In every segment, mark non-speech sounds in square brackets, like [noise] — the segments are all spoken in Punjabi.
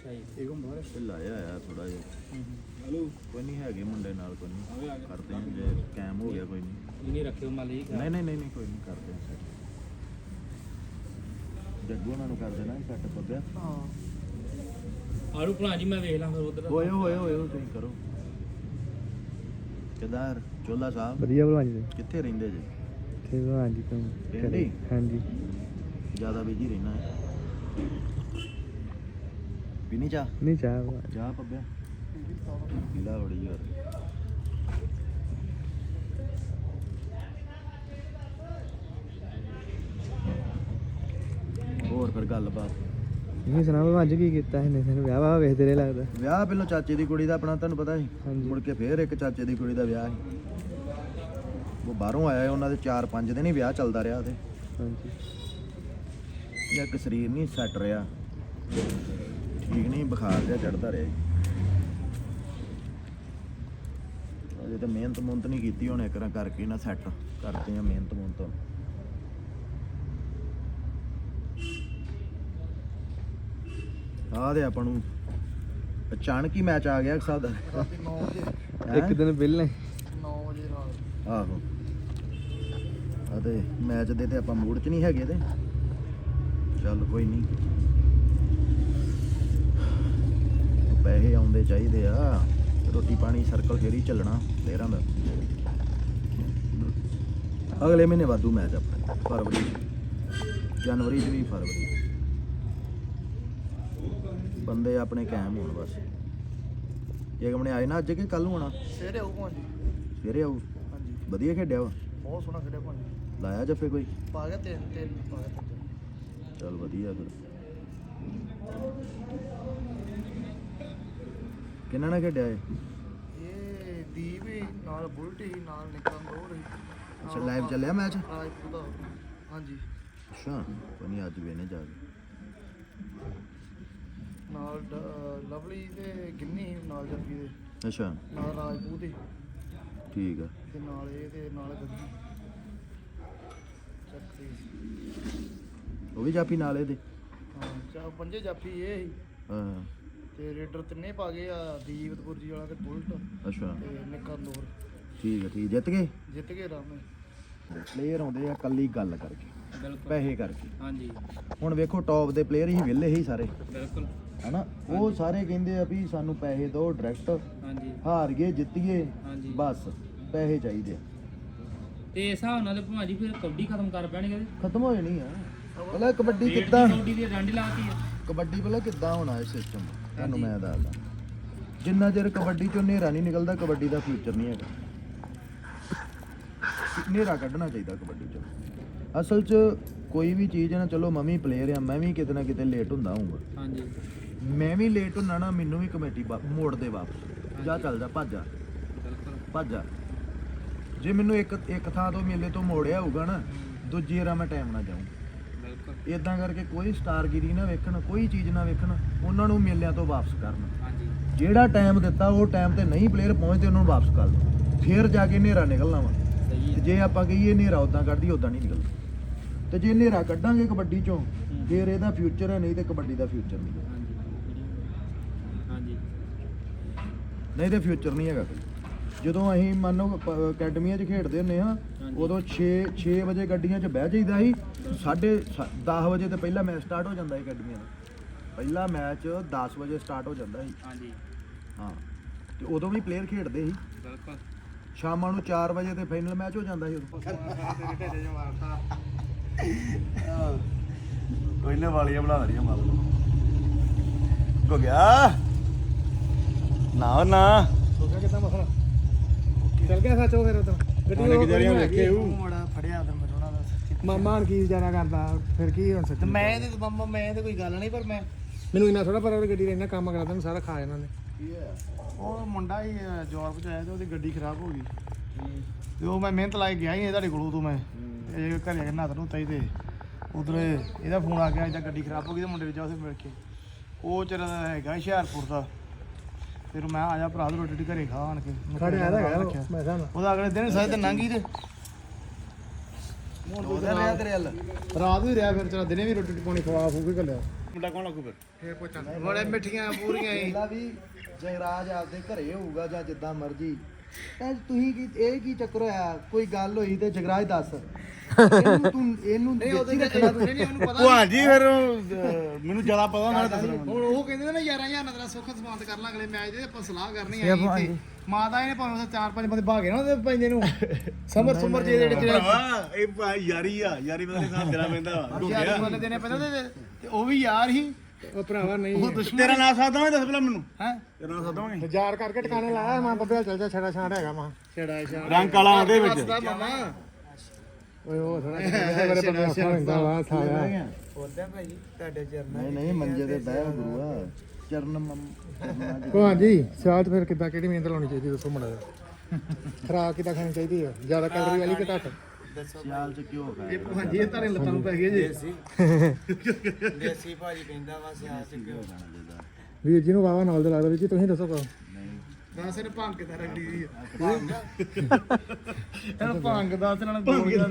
ਅੱਛਾ ਜੀ। ਇਹ ਘੁੰਮ ਬਾਹਰ ਢਿੱਲਾ ਜਿਹਾ ਆਇਆ ਥੋੜਾ ਜਿਹਾ। ਹਲੋ? ਕੋਈ ਨਹੀਂ ਹੈਗੇ ਮੁੰਡੇ ਨਾਲ ਕੋਈ ਆ ਨਹੀਂ। ਕਰਦੇ ਹਾਂ ਜੇ ਕੈਮ ਹੋ ਗਿਆ ਕੋਈ ਨਹੀਂ। ਇਹ ਨਹੀਂ ਰੱਖਿਓ ਮਾਲੀ ਜੀ ਨਹੀਂ ਨਹੀਂ ਨਹੀਂ ਨਹੀਂ ਕੋਈ ਨਹੀਂ ਕਰਦੇ ਹਾਂ set। ਜੱਗੂ ਉਹਨਾਂ ਨੂੰ ਕਰ ਦੇਣਾ ਸੈੱਟ ਪੱਗਿਆ। ਹਾਂ ਆੜੂ ਭਲਾ ਜੀ ਮੈਂ ਵੇਖ ਲਾਂ ਫਿਰ ਉਧਰ। ਹੋਏ ਹੋਏ ਹੋਏ ਹੋਏ ਤੁਸੀਂ ਕਰੋ। ਕਿਦਾਰ ਚੋਲਾ ਸਾਹਿਬ? ਵਧੀਆ ਭਲਵਾਨ ਜੀ। ਕਿੱਥੇ ਰਹਿੰਦੇ ਜੀ? ਤੇ ਭਲਵਾਨ ਜੀ ਤੋਂ ਪਿੰਡ ਹੀ? ਹਾਂਜੀ। ਜ਼ਿਆਦਾ ਬਿਜ਼ੀ ਰਹਿਣਾ ਹੈ। ਪੀਣੀ ਚਾ ਨਹੀਂ ਚਾਹ ਭਲਵਾਨ ਜੀ। ਚਾਹ ਪੱਬਿਆ ਪੀਲਾ ਬੜੀ ਯਾਰ ਹੋਰ ਫਿਰ ਗੱਲਬਾਤ। ਤੁਸੀਂ ਸੁਣਾ ਭਲਵਾਨ ਜੀ ਕੀ ਕੀਤਾ ਇਹਨੇ? ਸਾਨੂੰ ਵਿਆਹ ਵਾ ਵੇਖਦੇ ਰਹੇ ਲੱਗਦਾ। ਵਿਆਹ ਪਹਿਲਾਂ ਚਾਚੇ ਦੀ ਕੁੜੀ ਦਾ ਆਪਣਾ ਤੁਹਾਨੂੰ ਪਤਾ ਸੀ? ਹਾਂਜੀ। ਮੁੜ ਕੇ ਫੇਰ ਇੱਕ ਚਾਚੇ ਦੀ ਕੁੜੀ ਦਾ ਵਿਆਹ ਸੀ। ਉਹ ਬਾਹਰੋਂ ਆਇਆ ਸੀ, ਉਹਨਾਂ ਦੇ 4-5 ਦਿਨ ਹੀ ਵਿਆਹ ਚੱਲਦਾ ਰਿਹਾ ਤੇ ਹਾਂਜੀ। ਇੱਕ ਸਰੀਰ ਨਹੀਂ ਸੈੱਟ ਰਿਹਾ। ਠੀਕ ਨਹੀਂ ਬੁਖਾਰ ਜਿਹਾ ਚੜਦਾ ਰਿਹਾ ਜੀ। ਅਜੇ ਤਾਂ ਮਿਹਨਤ ਮੁਹਨਤ ਨਹੀਂ ਕੀਤੀ ਹੁਣ ਇੱਕ ਰਾਂ ਕਰਕੇ ਨਾ ਸੈੱਟ ਕਰਦੇ ਆ ਮਿਹਨਤ ਮੁਹਨਤ। ਆਹ ਦੇ ਆਪਾਂ ਨੂੰ ਅਚਾਨਕ ਹੀ ਮੈਚ ਆ ਗਿਆ ਇੱਕ ਹਿਸਾਬ ਦਾ। ਰਾਤੀ 9 ਵਜੇ। ਹੈਂ? ਇੱਕ ਦਿਨ ਪਹਿਲਾਂ ਹੀ 9 ਵਜੇ ਰਾਤ। ਆਹੋ। ਅਤੇ ਮੈਚ ਦੇ ਤੇ ਆਪਾਂ ਮੂਡ 'ਚ ਨਹੀਂ ਹੈਗੇ ਤੇ। ਚੱਲ ਕੋਈ ਨਹੀਂ। ਪੈਸੇ ਆਉਂਦੇ ਚਾਹੀਦੇ ਆ। ਰੋਟੀ ਪਾਣੀ ਸਰਕਲ ਫੇਰ ਚੱਲਣਾ ਪਲੇਅਰਾਂ ਦਾ। ਅਗਲੇ ਮਹੀਨੇ ਵਾਧੂ ਮੈਚ ਆਪਣੇ ਫਰਵਰੀ। ਜਨਵਰੀ 'ਚ ਵੀ ਫਰਵਰੀ। ਬੰਦੇ ਆਪਣੇ ਕਾਇਮ ਹੋਣ ਬਸ। ਇਹ ਕਮਣੇ ਆਏ ਨਾ ਅੱਜ ਕਿ ਕੱਲ ਨੂੰ ਆਉਣਾ? ਸਵੇਰੇ ਆਉ ਭਾਂਜੀ ਸਵੇਰੇ ਆਊ? ਹਾਂਜੀ। ਵਧੀਆ ਖੇਡਿਆ ਵਾ? ਬਹੁਤ ਸੋਹਣਾ ਖੇਡਿਆ ਭਾਂਜੀ ਲਾਇਆ ਜੱਫੇ ਕੋਈ? ਪਾ ਗਿਆ ਤਿੰਨ ਤਿੰਨ ਪਾ ਗਿਆ ਚੱਲ ਵਧੀਆ ਫਿਰ। ਕਿੰਨਾ ਨਾਲ ਖੇਡਿਆ ਇਹ? ਇਹ ਦੀਪ ਹੀ ਨਾਲ ਬੁਲਟ ਹੀ ਨਾਲ ਨਿਕਲਣ ਦੋ ਰਹੀ। ਅੱਛਾ ਲਾਈਵ ਚੱਲਿਆ ਮੈਚ ਹਾਂਜੀ। ਅੱਛਾ ਕੋਈ ਨਹੀਂ ਅੱਜ ਵੇਨੇ ਜਾ ਕੇ। ਨਾਲ ਲਵਲੀ ਤੇ ਗਿੰਨੀ ਨਾਲ ਜੱਫੀ ਦੇ। ਅੱਛਾ। ਨਾਲ ਰਾਜਪੂਤ ਠੀਕ ਆ। ਤੇ ਨਾਲ ਇਹ ਤੇ ਨਾਲ ਗੱਡੀ। ਚੱਕਰੀ ਉਹ ਵੀ ਜਾਪੀ ਨਾਲ ਇਹਦੇ? ਹਾਂ ਚਾ ਪੰਜੇ ਇਹ ਹਾਂ। ਤੇ ਰੇਡਰ ਤਿੰਨੇ ਪਾ ਗਏ ਆ ਦੀਪ ਤਪੁਰਜੀ ਵਾਲਾ ਤੇ ਬੁਲਟ ਅੱਛਾ। ਤੇ ਨਿੱਕਾ ਨੂਰ। ਠੀਕ ਆ ਠੀਕ ਜਿੱਤ ਗਏ? ਜਿੱਤ ਗਏ ਰਾਮੇ ਪਲੇਅਰ ਆਉਂਦੇ ਆ ਕੱਲੀ ਗੱਲ ਕਰਕੇ ਬਿਲਕੁਲ। ਪੈਸੇ ਕਰਕੇ। ਹਾਂਜੀ। ਹੁਣ ਵੇਖੋ ਟੌਪ ਦੇ ਪਲੇਅਰ ਹੀ ਵਿਹਲੇ ਹੀ ਸਾਰੇ। ਬਿਲਕੁਲ। ਹਨਾ? ਉਹ ਸਾਰੇ ਕਹਿੰਦੇ ਆ ਵੀ ਸਾਨੂੰ ਪੈਸੇ ਦਿਓ ਡਾਇਰੈਕਟ ਹਾਂਜੀ। ਹਾਰ ਗਏ ਜਿੱਤੀਏ ਹਾਂਜੀ। ਬਸ ਪੈਸੇ ਚਾਹੀਦੇ ਆ। ਤੇ ਇਸ ਹਿਸਾਬ ਨਾਲ ਭਲਾ ਜੀ ਫਿਰ ਕਬੱਡੀ ਖਤਮ ਕਰ ਪੈਣਗੇ ਤੇ ਖਤਮ ਹੋ ਜਾਣੀ ਆ। ਪਹਿਲਾਂ ਕਬੱਡੀ ਡੇਢ ਦੀ ਕਿੱਦਾਂ ਕਬੱਡੀ ਦੀ ਡੰਡੀ ਲਾਤੀ ਆ। ਕਬੱਡੀ ਪਹਿਲਾਂ ਕਿੱਦਾਂ ਹੋਣਾ ਇਹ ਸਿਸਟਮ ਤੁਹਾਨੂੰ। ਮੈਂ ਦੱਸਦਾ। ਜਿੰਨਾ ਚਿਰ ਕਬੱਡੀ ਚੋਂ ਹਨੇਰਾ ਨਹੀਂ ਨਿਕਲਦਾ ਕਬੱਡੀ ਦਾ ਫਿਊਚਰ ਨਹੀਂ ਹੈਗਾ। ਹਨੇਰਾ ਕੱਢਣਾ ਚਾਹੀਦਾ ਕਬੱਡੀ ਚੋਂ। ਅਸਲ 'ਚ ਕੋਈ ਵੀ ਚੀਜ਼ ਹੈ ਨਾ ਚਲੋ ਮੈਂ ਵੀ ਪਲੇਅਰ ਆ ਮੈਂ ਵੀ ਕਿਤੇ ਨਾ ਕਿਤੇ ਲੇਟ ਹੁੰਦਾ ਹੂੰਗਾ ਹਾਂਜੀ। ਮੈਂ ਵੀ ਲੇਟ ਹੁੰਨਾ ਨਾ ਮੈਨੂੰ ਵੀ ਕਮੇਟੀ ਮੋੜ ਦੇ ਵਾਪਸ। ਜਾ ਚੱਲ ਜਾ ਭੱਜ ਜਾ। ਭੱਜ ਜਾ। ਜੇ ਮੈਨੂੰ ਇੱਕ ਇੱਕ ਥਾਂ ਤੋਂ ਮੇਲੇ ਤੋਂ ਮੋੜਿਆ ਹੋਊਗਾ ਨਾ ਦੂਜੀ ਵਾਰ ਮੈਂ ਟਾਈਮ ਨਾ ਜਾਊਂ ਬਿਲਕੁਲ। ਇਦਾਂ ਕਰਕੇ ਕੋਈ ਸਟਾਰਗਿਰੀ ਨਾ ਵੇਖਣ ਕੋਈ ਚੀਜ਼ ਨਾ ਵੇਖਣ ਉਹਨਾਂ ਨੂੰ ਮੇਲਿਆਂ ਤੋਂ ਵਾਪਸ ਕਰਨ। ਹਾਂਜੀ। ਜਿਹੜਾ ਟਾਈਮ ਦਿੱਤਾ ਉਹ ਟਾਈਮ ਤੇ ਨਹੀਂ ਪਲੇਅਰ ਪਹੁੰਚਦੇ ਉਹਨਾਂ ਨੂੰ ਵਾਪਸ ਕਰ ਦੋ। ਫੇਰ ਜਾ ਕੇ ਹਨੇਰਾ ਨਿਕਲਣਾ ਵਾ। ਸਹੀ ਜੇ ਆਪਾਂ ਕਹੀਏ ਹਨੇਰਾ ਉਦਾਂ ਕੱਢਦੀ ਉਦਾਂ ਨਹੀਂ ਨਿਕਲਦਾ। ਤੇ ਜੇ ਹਨੇਰਾ ਕੱਢਾਂਗੇ ਕਬੱਡੀ ਚੋਂ ਫੇਰ ਇਹਦਾ ਫਿਊਚਰ ਹੈ ਨਹੀਂ ਤੇ ਕਬੱਡੀ ਦਾ ਫਿਊਚਰ ਨਹੀਂ। ਹਾਂਜੀ। ਨਹੀਂ ਤੇ ਫਿਊਚਰ ਨਹੀਂ ਹੈਗਾ। ਜਦੋਂ ਅਸੀਂ ਮੰਨ ਲਓ ਅਕੈਡਮੀਆਂ 'ਚ ਖੇਡਦੇ ਹੁੰਨੇ ਆ। ਉਦੋਂ 6 6 ਵਜੇ ਗੱਡੀਆਂ 'ਚ ਬਹਿ ਜਾਈਦਾ ਸੀ ਸਾਢੇ 10 ਵਜੇ ਤੇ ਪਹਿਲਾ ਮੈਚ ਸਟਾਰਟ ਹੋ ਜਾਂਦਾ ਸੀ ਅਕੈਡਮੀਆਂ ਦਾ। ਪਹਿਲਾ ਮੈਚ 10 ਵਜੇ ਸਟਾਰਟ ਹੋ ਜਾਂਦਾ ਸੀ। ਹਾਂਜੀ। ਹਾਂ। ਤੇ ਉਦੋਂ ਵੀ ਪਲੇਅਰ ਖੇਡਦੇ ਸੀ। ਬਿਲਕੁਲ। ਸ਼ਾਮਾਂ ਨੂੰ 4 ਵਜੇ ਤੇ ਫਾਈਨਲ ਮੈਚ ਹੋ ਜਾਂਦਾ ਸੀ ਉਦੋਂ। ਕੋਈ ਨਾ ਵਾਲੀਆਂ ਬਣਾ ਰਹੀਆਂ ਮਾਲ। ਕੋ ਗਿਆ। ਨਾ ਨਾ। ਹੋ ਗਿਆ ਕਿਦਾਂ ਮਸਲਾ? ਚੱਲ ਗਿਆ ਸੱਚੋ ਫਿਰ ਉਦੋਂ ਗੱਡੀ ਉਹ ਮੋੜਾ ਫੜਿਆ ਤੇ ਮੈਨੂੰ ਉਹਨਾਂ ਦਾ ਮਾਮਾ ਹਣ ਕੀ ਵਿਚਾਰਾ ਕਰਦਾ? ਫਿਰ ਕੀ ਹੁਣ ਸੱਚ ਤੇ ਮੈਂ ਤੇ ਮੰਮਾ ਮੈਂ ਤੇ ਕੋਈ ਗੱਲ ਨਹੀਂ ਪਰ ਮੈਂ ਮੈਨੂੰ ਇੰਨਾ ਥੋੜਾ ਪਰ ਉਹ ਗੱਡੀ ਇੰਨਾ ਕੰਮ ਕਰਦਾ ਨੂੰ ਸਾਰਾ ਖਾ ਇਹਨਾਂ ਨੇ। ਉਹ ਮੁੰਡਾ ਹੀ ਜੌਬ ਚ ਆਇਆ ਤੇ ਉਹਦੀ ਗੱਡੀ ਖਰਾਬ ਹੋ ਗਈ। ਤੇ ਉਹ ਮੈਂ ਮਿਹਨਤ ਲਾ ਕੇ ਗਿਆ ਹੀ ਇਹ ਤੁਹਾਡੇ ਕੋਲ ਉਦੋਂ ਮੈਂ। ਇਹ ਘਰੇ ਆ ਕੇ ਨਹਾਤ ਨੂੰ ਤਾਈ ਤੇ ਉਧਰ ਇਹਦਾ ਫੋਨ ਆ ਗਿਆ ਇਦਾਂ ਗੱਡੀ ਖਰਾਬ ਹੋ ਗਈ ਤੇ ਮੁੰਡੇ ਜਾ ਉੱਥੇ ਮਿਲ ਕੇ। ਉਹ ਚਿਰ ਹੈਗਾ ਹੁਸ਼ਿਆਰਪੁਰ ਦਾ। ਫਿਰ ਮੈਂ ਆਇਆ ਭਰਾ ਦੀ ਰੋਟੀ ਘਰੇ ਖਾ ਆਣ ਕੇ। ਹੈਗਾ। ਮੈਂ ਉਹਦਾ ਅਗਲੇ ਦਿਨ ਸਾਰੇ ਤੇ ਨੰਗੀ ਤੇ ਉਹਦਾ ਰਿਹਾ ਤੇਰੇ ਹੱਲ। ਰਾਤ ਵੀ ਰਿਹਾ ਫਿਰ ਚਲਾ ਦਿਨੇ ਵੀ ਰੋਟੀ ਪਾਣੀ ਖਵਾ ਫੂ ਕੇ ਘੱਲਿਆ। ਮੁੰਡਾ ਕੌਣ ਲੱਗੂ ਫਿਰ? ਫੇਰ ਪੁੱਛਾਂ। ਬੜੇ ਮਿੱਠੀਆਂ ਪੂਰੀਆਂ ਹੀ। ਪਹਿਲਾਂ ਵੀ ਜਗਰਾਜ ਆਪਦੇ ਘਰੇ ਹੋਊਗਾ ਜਾਂ ਜਿੱਦਾਂ ਮਰਜ਼ੀ। ਇਹ ਤੁਸੀਂ ਕੀ ਇਹ ਕੀ ਚੱਕਰ ਹੋਇਆ? ਕੋਈ ਗੱਲ ਹੋਈ ਤੇ ਜਗਰਾਜ ਦੱਸ। ਇਹਨੂੰ ਤੂੰ ਇਹਨੂੰ ਨਹੀਂ ਉਹਦੇ ਰੱਖਣਾ ਤੂੰ। ਨਹੀਂ ਉਹਨੂੰ ਪਤਾ ਫਿਰ ਮੈਨੂੰ ਜ਼ਿਆਦਾ ਪਤਾ ਨਾ ਦੱਸਣਾ ਹੁਣ ਉਹ ਕਹਿੰਦੇ ਨੇ 11000 ਨਾਲ ਤੇਰਾ ਸੁੱਖ ਸਮਾਨਤ ਕਰ ਲਾਂ ਅਗਲੇ ਮੈਚ ਦੇ ਆਪਾਂ ਸਲਾਹ ਕਰਨੀ ਆਈ ਤੇ ਮਾਤਾ ਇਹਨੇ ਭਾਵੇਂ ਉਹਦੇ ਚਾਰ ਪੰਜ ਬੰਦੇ ਭਾਗੇ ਨਾ ਉਹਦੇ ਪੈਂਦੇ ਨੂੰ। ਸਮਰ ਸਮਰ ਜੇ ਜਿਹੜੇ ਜਿਹੜੇ ਭਰਾਵਾ ਇਹ ਭਾ ਯਾਰੀ ਆ ਯਾਰੀ ਬਦਲੇ ਸਾਥ ਦੇਣਾ ਪੈਂਦਾ ਵਾ ਯਾਰ ਬੰਦੇ ਦੇਣੇ ਪੈਂਦੇ ਤੇ- ਤੇ ਉਹ ਵੀ ਯਾਰ ਹੀ। ਉਹ ਭਰਾਵਾ ਨਹੀਂ। ਉਹ ਦੁਸ਼ਮਣ ਤੇਰਾ ਨਾਮ ਸਾਥ ਦਵਾਂ ਦੱਸ ਪਹਿਲਾਂ ਮੈਨੂੰ। ਹੈ? ਤੇਰਾ ਨਾਮ ਸਾਥ ਦਵਾਂਗੇ। ਬਾਜ਼ਾਰ ਕਰਕੇ ਟਿਕਾਣੇ ਲਾਇਆ ਮਾਂ ਬੱਬੇ ਚੱਲ ਜਾ ਛੜਾ ਛਾੜ ਹੈਗਾ ਮਾਂ। ਛੜਾ ਛੜਾ ਰੰਗ ਕਾਲਾ ਉਹਦੇ ਵਿੱਚ। ਦੱਸਦਾ ਮਾਮਾ। ਓਏ ਉਹ ਥੋੜਾ ਮੇਰੇ ਬੰਦਾ ਆਖਾ ਹੁੰਦਾ ਵਾ ਸਾਲਿਆ ਨਹੀਂ ਨਹੀਂ ਮੰਜੇ ਤੇ ਬਹਿ ਗੁਰੂਆ। ਚਰਨ ਮੰਮ ਕੋ ਹਾਂਜੀ ਸਿਆਲ 'ਚ ਫਿਰ ਕਿੱਦਾਂ ਕਿਹੜੀ ਮਿਹਨਤ ਲਾਉਣੀ ਚਾਹੀਦੀ ਦੱਸੋ ਮੜਾ ਖਰਾਕ ਕਿੱਦਾਂ ਖਾਣੀ ਚਾਹੀਦੀ ਹੈ? ਜ਼ਿਆਦਾ ਕੈਲਰੀ ਵਾਲੀ ਕਿ ਘੱਟ? ਸਿਆਲ ਚ ਕਿਉਂ ਇਹ ਭਾਂਜੀ ਇਹ ਤਾਰੇ ਲੱਤਾਂ ਨੂੰ ਪੈ ਗਏ ਜੀ। ਵੀਰ ਜੀ ਨੂੰ ਵਾਵਾ ਨਾਲ ਦੇ ਲੱਗਦਾ। ਵੀਰ ਜੀ ਤੁਸੀਂ ਦੱਸੋ ਕੋ ਦੱਸ ਇਹਨੇ ਭੰਗ ਕਿਦਾਂ ਰੰਡੀ ਦੀ ਇਹਨੂੰ ਭੰਗ ਦੱਸ ਨਾਲ ਭੰਗ ਦਾ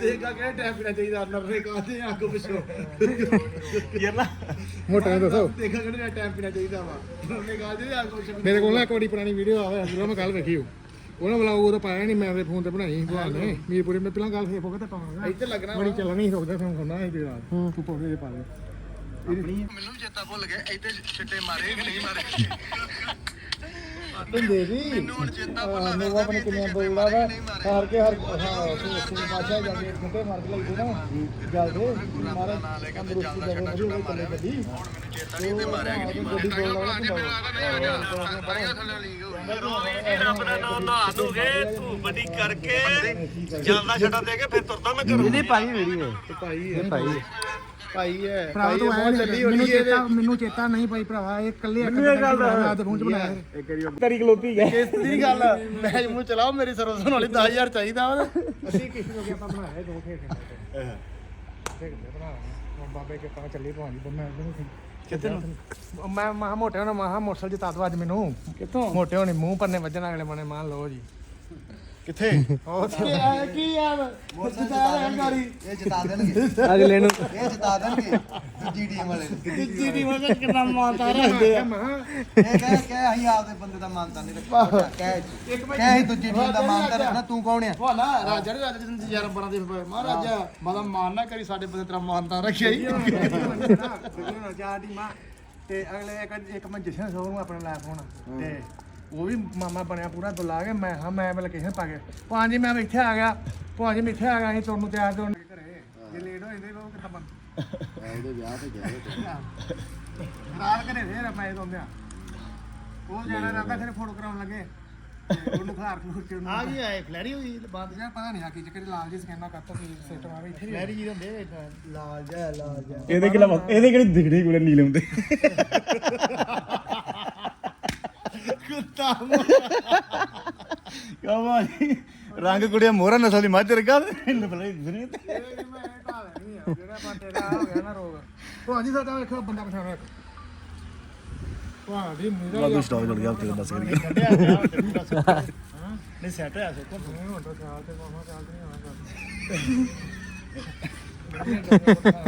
ਦੇਖਾ ਕਿਹੜਾ ਟਾਈਮ ਪੀਣਾ ਚਾਹੀਦਾ ਨਰਰੇ ਕਾਹਦੇ ਅੱਗ ਪਿਛੋ। ਯਾਰ ਨਾ। ਮੋਟਾ ਨੇ ਦੱਸੋ। ਦੇਖਾ ਕਿਹੜਾ ਟਾਈਮ ਪੀਣਾ ਚਾਹੀਦਾ ਵਾ। ਨਰਰੇ ਕਾਹਦੇ ਅੱਗ ਪਿਛੋ। ਮੇਰੇ ਕੋਲ ਨਾ ਇੱਕ ਬੜੀ ਪੁਰਾਣੀ ਵੀਡੀਓ ਆਵੇ ਜਦੋਂ ਮੈਂ ਕੱਲ ਵੇਖੀ ਉਹ। ਉਹਨਾਂ ਵਲੌਗ ਉਹਦਾ ਪਾਇਆ ਨਹੀਂ ਮੈਂ ਆਪਣੇ ਫੋਨ ਤੇ ਬਣਾਈ ਭਗਵਾਨ ਨੇ। ਮੀਰਪੁਰੇ ਮੈਂ ਪਹਿਲਾਂ ਗੱਲ ਫੇਸਬੁੱਕ ਤੇ ਪਾਵਾਂਗਾ ਇੱਥੇ ਲੱਗਣਾ ਬੜੀ ਚੱਲਣੀ ਰੁਕਦਾ ਤੁਹਾਨੂੰ ਖੁੰਦਾ ਹੈ। ਜਿਹੜਾ ਤੂੰ ਪੋੜੇ ਦੇ ਪਾ ਦੇ। ਮੈਨੂੰ ਚੇਤਾ ਭੁੱਲ ਗਿਆ ਇੱਥੇ ਛਿੱਟੇ ਮਾਰੇ ਕਿ ਨਹੀਂ ਮਾਰੇ। ਬੰਦੇ ਵੀ ਮੈਨੂੰ ਹੁਣ ਚੇਤਾ ਭੁੱਲਾ ਮੈਨੂੰ ਆਪਣੇ ਕਿੰਨੇ ਬੋਲਦਾ ਵਾ ਹਾਰ ਕੇ ਹਰ ਹਾਂ ਤੂੰ ਬਾਦਸ਼ਾਹ ਜਾ ਕੇ ਘੰਟੇ ਮਾਰ ਕੇ ਲਈ ਨਾ। ਜਲ ਦੇ ਮਾਰੇ ਤੰਦਰੁਸਤੀ ਦੇ ਵਧੀਆ ਹੋਈ ਚੱਲੇ ਗੱਡੀ। ਚੇਤਾ ਨਹੀਂ ਤੇ ਮਾਰਿਆ ਕਿ ਨਹੀਂ ਗੱਡੀ ਬੋਲਦਾ ਰੱਬ ਦਾ ਨਾਮ ਨਾ ਦੋਗੇ ਤੂੰ ਵੱਡੀ ਕਰਕੇ ਜਾਂਦਾ ਛੱਡਾ ਦੇ ਕੇ ਫਿਰ ਤੁਰਦਾ ਮੈਂ ਘਰੋਂ। ਇਹਦੀ ਭਾਈ ਮੇਰੀ ਹੈ। ਭਾਈ ਹੈ। ਭਾਈ ਭਾਈ ਹੈ ਭਰਾ ਤੂੰ ਆਇਆ ਨਹੀਂ ਮੈਨੂੰ ਚੇਤਾ ਮੈਨੂੰ ਚੇਤਾ ਨਹੀਂ ਭਾਈ ਭਰਾਵਾ ਇਹ ਇਕੱਲੇ ਇੱਕ ਮੈਂ ਅੱਜ ਫੋਨ ਚ ਬਣਾਇਆ ਤੇਰੀ ਖਲੋਤੀ ਗਏ ਕਿਸ ਦੀ ਗੱਲ? ਮੈਚ ਮੂੰਹ ਚਲਾਓ ਮੇਰੀ ਸਰਵਸਨ ਵਾਲੀ 10000 ਚਾਹੀਦਾ ਅਸੀਂ ਕਿਸੇ ਨੂੰ ਆਪਾਂ ਬਣਾਇਆ ਦੋ ਖੇਡ ਖੇਡਦੇ ਬਣਾ ਬਾਬੇ ਕੇ ਪਾ ਚੱਲੀ ਭਾਂਜੀ ਬੰਮੇ ਨੂੰ ਕਿੱਥੇ ਮੈਂ ਮਹਾ ਮੋਟੇ ਹੋਣਾ ਮਹਾ ਮੋਟਰਸਾਈਕਲ ਜਿਤਾ ਦੋ ਅੱਜ ਮੈਨੂੰ। ਕਿੱਥੋਂ? ਮੋਟੇ ਹੋਣੇ ਮੂੰਹ ਪੰਨੇ ਵੱਜਣ ਅਗਲੇ ਮਨੇ ਮੰਨ ਲਓ ਜੀ। ਕਿੱਥੇ? ਉਹ ਕੀ ਆ? ਕੀ ਯਾਰ ਜਿਤਾਇਆ ਗਾੜੀ ਇਹ ਜਿਤਾ ਦੇਣਗੇ। ਅਗਲੇ ਨੂੰ। ਇਹ ਜਿਤਾ ਦੇਣਗੇ। ਦੂਜੀ ਟੀਮ ਵਾਲੇ ਨੂੰ। ਤੀਜੀ ਦੀ ਵਜ੍ਹਾ ਕਿੰਨਾ ਮਾਨਤਾ ਰੱਖਦੇ ਆ। ਇਹ ਕਹਿ ਕਹਿ ਅਸੀਂ ਆਪਦੇ ਬੰਦੇ ਦਾ ਮਾਨਤਾ ਨਹੀਂ ਰੱਖਣਾ ਕਹਿ ਕਹਿ ਅਸੀਂ ਦੂਜੀ ਟੀਮ ਦਾ ਮਾਨਤਾ ਰੱਖਣਾ। ਤੂੰ ਕੌਣ ਆ? ਵਾਲਾ ਰਾਜਾ ਨੇ ਰਾਜਾ ਜਿੰਦ ਯਾਰ ਬਰਾਂ ਦੇ। ਮਹਾਰਾਜਾ ਮਾਦਾ ਮਾਨ ਨਾ ਕਰੀ ਸਾਡੇ ਬੰਦੇ ਤੇਰਾ ਮਾਨਤਾ ਰੱਖਿਆ ਹੀ। ਚਾਰ ਟੀਮਾਂ ਤੇ ਅਗਲੇ ਇੱਕ ਇੱਕ ਮੈਂ ਜਸ਼ਨ ਸ਼ੋਰੂਮ ਆਪਣਾ ਲੈ ਫੋਨ ਤੇ ਉਹ ਵੀ ਮਾਮਾ ਬਣਿਆ ਪੂਰਾ ਦੁਲਾ ਕੇ ਮੈਂ ਹਾਂ ਮੈਂ ਲੋਕੇਸ਼ਨ ਪਾ ਕੇ। ਭਾਂਜੀ ਮੈਂ ਇੱਥੇ ਆ ਗਿਆ। ਭਾਂਜੀ ਮੈਂ ਇੱਥੇ ਆ ਗਿਆ ਅਸੀਂ ਤੁਹਾਨੂੰ ਤਿਆਰ ਤੋਂ ਘਰੇ ਜੇ ਲੇਟ ਹੋ ਜਾਂਦੇ ਉਹ ਕਿੱਦਾਂ ਬਣ? ਉਹਦੇ ਵਿਆਹ ਤੇ ਗਿਆ ਰਾਤ ਘਰੇ ਫੇਰ ਆਪਾਂ ਇਹ ਦੋਂਦੇ ਆ ਉਹ ਜਾਣਾ ਰਹਿੰਦਾ ਫਿਰ ਫੋਟੋ ਕਰਾਉਣ ਲੱਗੇ। ਉਹਨੂੰ ਖਲਾਰ ਖਲੂਰ ਕੇ ਆ ਗਈ ਆਏ ਫਲੈਰੀ ਹੋਈ ਬਾਤ ਯਾਰ ਪਤਾ ਨਹੀਂ ਆ ਕੀ ਚੱਕਰ ਲਾਲ ਜੀ ਸਕੈਨਾ ਕਰਤਾ ਕੀ ਸਿਸਟਮ ਆਵੇ ਇੱਥੇ ਫਲੈਰੀ ਜੀ ਹੁੰਦੇ ਲਾਲ ਜਾ ਲਾਲ ਜਾ ਇਹਦੇ ਕਿਲਾ ਇਹਦੇ ਕਿਹੜੀ ਦਿਖੜੀ ਕੋਲੇ ਨੀਲੇ ਹੁੰਦੇ ਕੁੱਤਾ ਕਾ ਭਾਜੀ ਰੰਗ ਕੁੜੀਆਂ ਮੋਹਰਾ ਨਸਲ ਦੀ ਮੱਝ ਰਗਾ ਨਸਲ ਦੀ ਮੈਂ ਇਹ ਢਾਲ ਨਹੀਂ ਆ ਜਿਹੜਾ ਬੰਦੇ ਦਾ ਹੋ ਗਿਆ ਨਾ ਰੋਗ। ਭਾਂਜੀ ਸਾਡਾ ਵੇਖੋ ਬੰਦਾ ਪਛਾਣਿਆ ਭਾਂਜੀ ਮੇਰਾ ਵਾਦੂ ਸਟਾਪ ਚੜ ਗਿਆ ਉੱਤੇ ਬਸ ਕਰੀ ਤੇ। ਨਹੀਂ ਸੈਟ ਹੋਇਆ ਸੁੱਕਾ। ਨਹੀਂ ਹੁਣ ਤਾਂ ਸਾਲ ਤੇ ਮਾਮਾ ਤੇ ਨਹੀਂ ਆਉਣਾ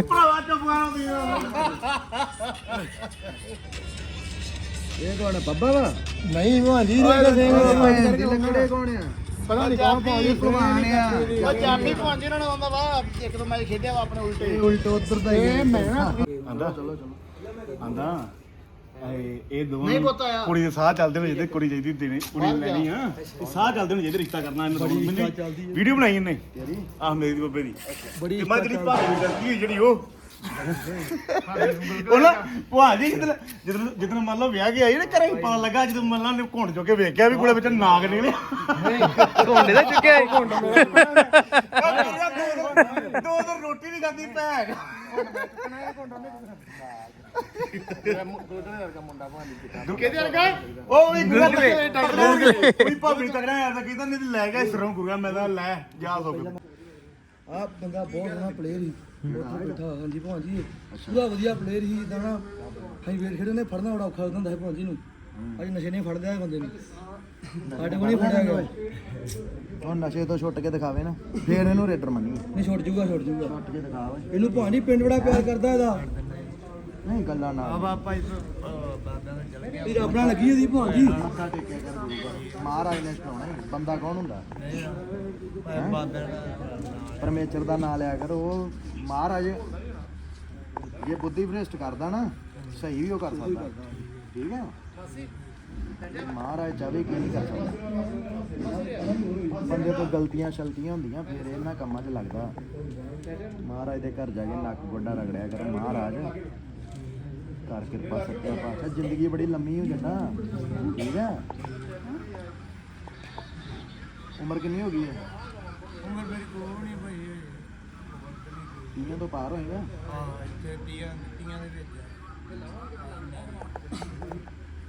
ਭਰਾਵਾ ਚੁਪਾਣਾ ਦੀ ਇਹ ਕੌਣ ਆ ਬੱਬਾ ਵਾ? ਨਹੀਂ ਭਾਂਜੀ ਲੱਕੜੇ ਕੌਣ ਆ? ਪਤਾ ਨਹੀਂ ਕੌਣ ਭਾਂਜੀ ਭਲਵਾਨ ਆ। ਉਹ ਚਾਬੀ ਪਹੁੰਚ ਇਹਨਾਂ ਨੂੰ ਆਉਂਦਾ ਵਾ ਇੱਕ ਦੋ ਮੈਚ ਖੇਡਿਆ ਵਾ ਆਪਣੇ ਉਲਟੇ। ਉਲਟ ਉਧਰ ਦਾ ਇਹ ਮੈਂ ਨਾ ਆਂਦਾ। ਚਲੋ ਚਲੋ। ਆਂਦਾ ਇਹ ਇਹ ਦੋਵਾਂ ਨਹੀਂ ਨੂੰ ਪੁੱਤ ਆਇਆ। ਕੁੜੀ ਦੇ ਸਾਹ ਚੱਲਦੇ ਨੇ ਜਿਹਦੇ ਕੁੜੀ ਚਾਹੀਦੀ ਦੇਣੀ ਕੁੜੀ ਨੂੰ ਲੈਣੀ ਆ। ਇਹ ਸਾਹ ਚੱਲਦੇ ਨੇ ਜਿਹਦੇ ਰਿਸ਼ਤਾ ਕਰਨਾ ਇਹਨਾਂ ਨੂੰ। ਵੀਡੀਓ ਬਣਾਈ ਇਹਨੇ। ਆਹ ਮੇਰੀ ਦੀ ਬੱਬੇ ਦੀ। ਬੜੀ ਮੈਂ ਜਿਹੜੀ ਹੋਈ ਜਿਹੜੀ ਉਹ। ਉਹ ਨਾ ਭਾਜੀ ਜਦੋਂ ਜਦੋਂ ਜਦੋਂ ਮੰਨ ਲਓ ਵਿਆਹ ਕੇ ਆਈ ਨਾ ਘਰੇ ਪਤਾ ਲੱਗਾ ਜਦੋਂ ਮੰਨ ਲਾ ਨੇ ਘੁੰਡ ਚੁੱਕ ਕੇ ਵੇਖਿਆ ਵੀ ਕੋਲੇ ਵਿੱਚ ਨਾਗ ਨਿਕਲਿਆ ਘੋਂਡੇ ਦਾ ਚੁੱਕਿਆ ਹੈ। ਦੋ ਦੋ ਰੋਟੀ ਨਹੀਂ ਖਾਂਦੀ ਭੈਣ। ਕਿਹਦੇ ਵਰਗਾ? ਉਹ ਵੀ ਗੁਰੂ ਦੇ ਡਾਕਟਰ ਕੋਈ ਭਾਬੀ ਤਗੜਾ ਯਾਰ ਤਾਂ ਕਹਿੰਦਾ ਨਹੀਂ ਤੇ ਲੈ ਗਿਆ ਸਰੋਂ ਮੈਂ ਤਾਂ ਲੈ ਜਾ ਸੋ ਆ ਬੰਦਾ ਬਹੁਤ ਸੋਹਣਾ ਪਲੇਅਰ ਸੀ ਉੱਥੇ ਬੈਠਾ ਹਾਂਜੀ ਭਾਂਜੀ ਪੂਰਾ ਵਧੀਆ ਪਲੇਅਰ ਸੀ ਇਦਾਂ ਨਾ ਅਸੀਂ ਵੇਰ ਖੇਡਣ ਨੇ ਫੜਨਾ ਬੜਾ ਔਖਾ ਹੁੰਦਾ ਹੈ ਭਾਂਜੀ ਨੂੰ। ਅੱਜ ਨਸ਼ੇ ਨੇ ਫੜਦੇ ਆ ਬੰਦੇ ਨੂੰ। ਸਾਡੇ ਕੋਲ ਨਹੀਂ ਫੜਿਆ ਗਿਆ। ਹੁਣ ਨਸ਼ੇ ਤੋਂ ਛੁੱਟ ਕੇ ਦਿਖਾਵੇ ਨਾ। ਫੇਰ ਇਹਨੂੰ ਰੇਡਰ ਮੰਨੀ ਨਹੀਂ ਛੁੱਟ ਜੂਗਾ ਛੁੱਟ ਜੂਗਾ। ਛੁੱਟ ਕੇ ਦਿਖਾ ਓਏ ਇਹਨੂੰ ਭਾਣੀ ਪਿੰਡ ਬੜਾ ਪਿਆਰ ਕਰਦਾ ਇਹਦਾ। ਨਹੀਂ ਗੱਲਾਂ ਨਾ ਬਾਬਾ ਇਸ ਬਾਬਿਆਂ ਦਾ ਚੱਲ ਗਿਆ ਇਹ ਆਪਣਾ ਲੱਗੀ ਉਹਦੀ ਭਾਜੀ ਮੱਥਾ ਟੇਕਿਆ ਕਰ ਗੁਰੂ ਘਰ। ਮਹਾਰਾਜ ਨੇ ਸੁਣਾਉਣਾ ਹੀ। ਬੰਦਾ ਕੌਣ ਹੁੰਦਾ? ਦਾ ਪਰਮੇਸ਼ਰ ਦਾ ਨਾਮ ਲਿਆ ਕਰੋ। ਉਹ ਮਹਾਰਾਜ ਇਹ ਬੁੱਧੀ ਭ੍ਰਿਸ਼ਟ ਕਰਦਾ ਨਾ, ਸਹੀ ਵੀ ਉਹ ਕਰ ਸਕਦਾ। ਠੀਕ ਹੈ? ਮਹਾਰਾਜ ਚਾਵੇ ਕੀ ਕਰ ਸਕਦਾ। ਬੰਦੇ ਤੋਂ ਗਲਤੀਆਂ ਸ਼ਲਤੀਆਂ ਹੁੰਦੀਆਂ, ਫਿਰ ਇਹਨਾਂ ਕੰਮਾਂ 'ਚ ਲੱਗਦਾ। ਮਹਾਰਾਜ ਦੇ ਘਰ ਜਾ ਕੇ ਨੱਕ ਗੋਡਾ ਰਗੜਿਆ ਕਰ, ਮਹਾਰਾਜ। ਕਰ ਕਿਰਪਾ, ਸੱਚਾ ਪਾਤਸ਼ਾਹ, ਜ਼ਿੰਦਗੀ ਬੜੀ ਲੰਮੀ ਹੋ ਜਾਂਦਾ। ਠੀਕ ਹੈ? ਉਮਰ ਕਿੰਨੀ ਹੋ ਗਈ ਹੈ? ਉਮਰ ਮੇਰੀ ਕੋਲ ਨਹੀਂ ਤੀਆਂ ਤੋਂ ਪਾਰ ਹੋਏਗਾ? ਹਾਂ ਇੱਥੇ ਤੀਆਂ ਤੀਆਂ ਦੇ ਵਿੱਚ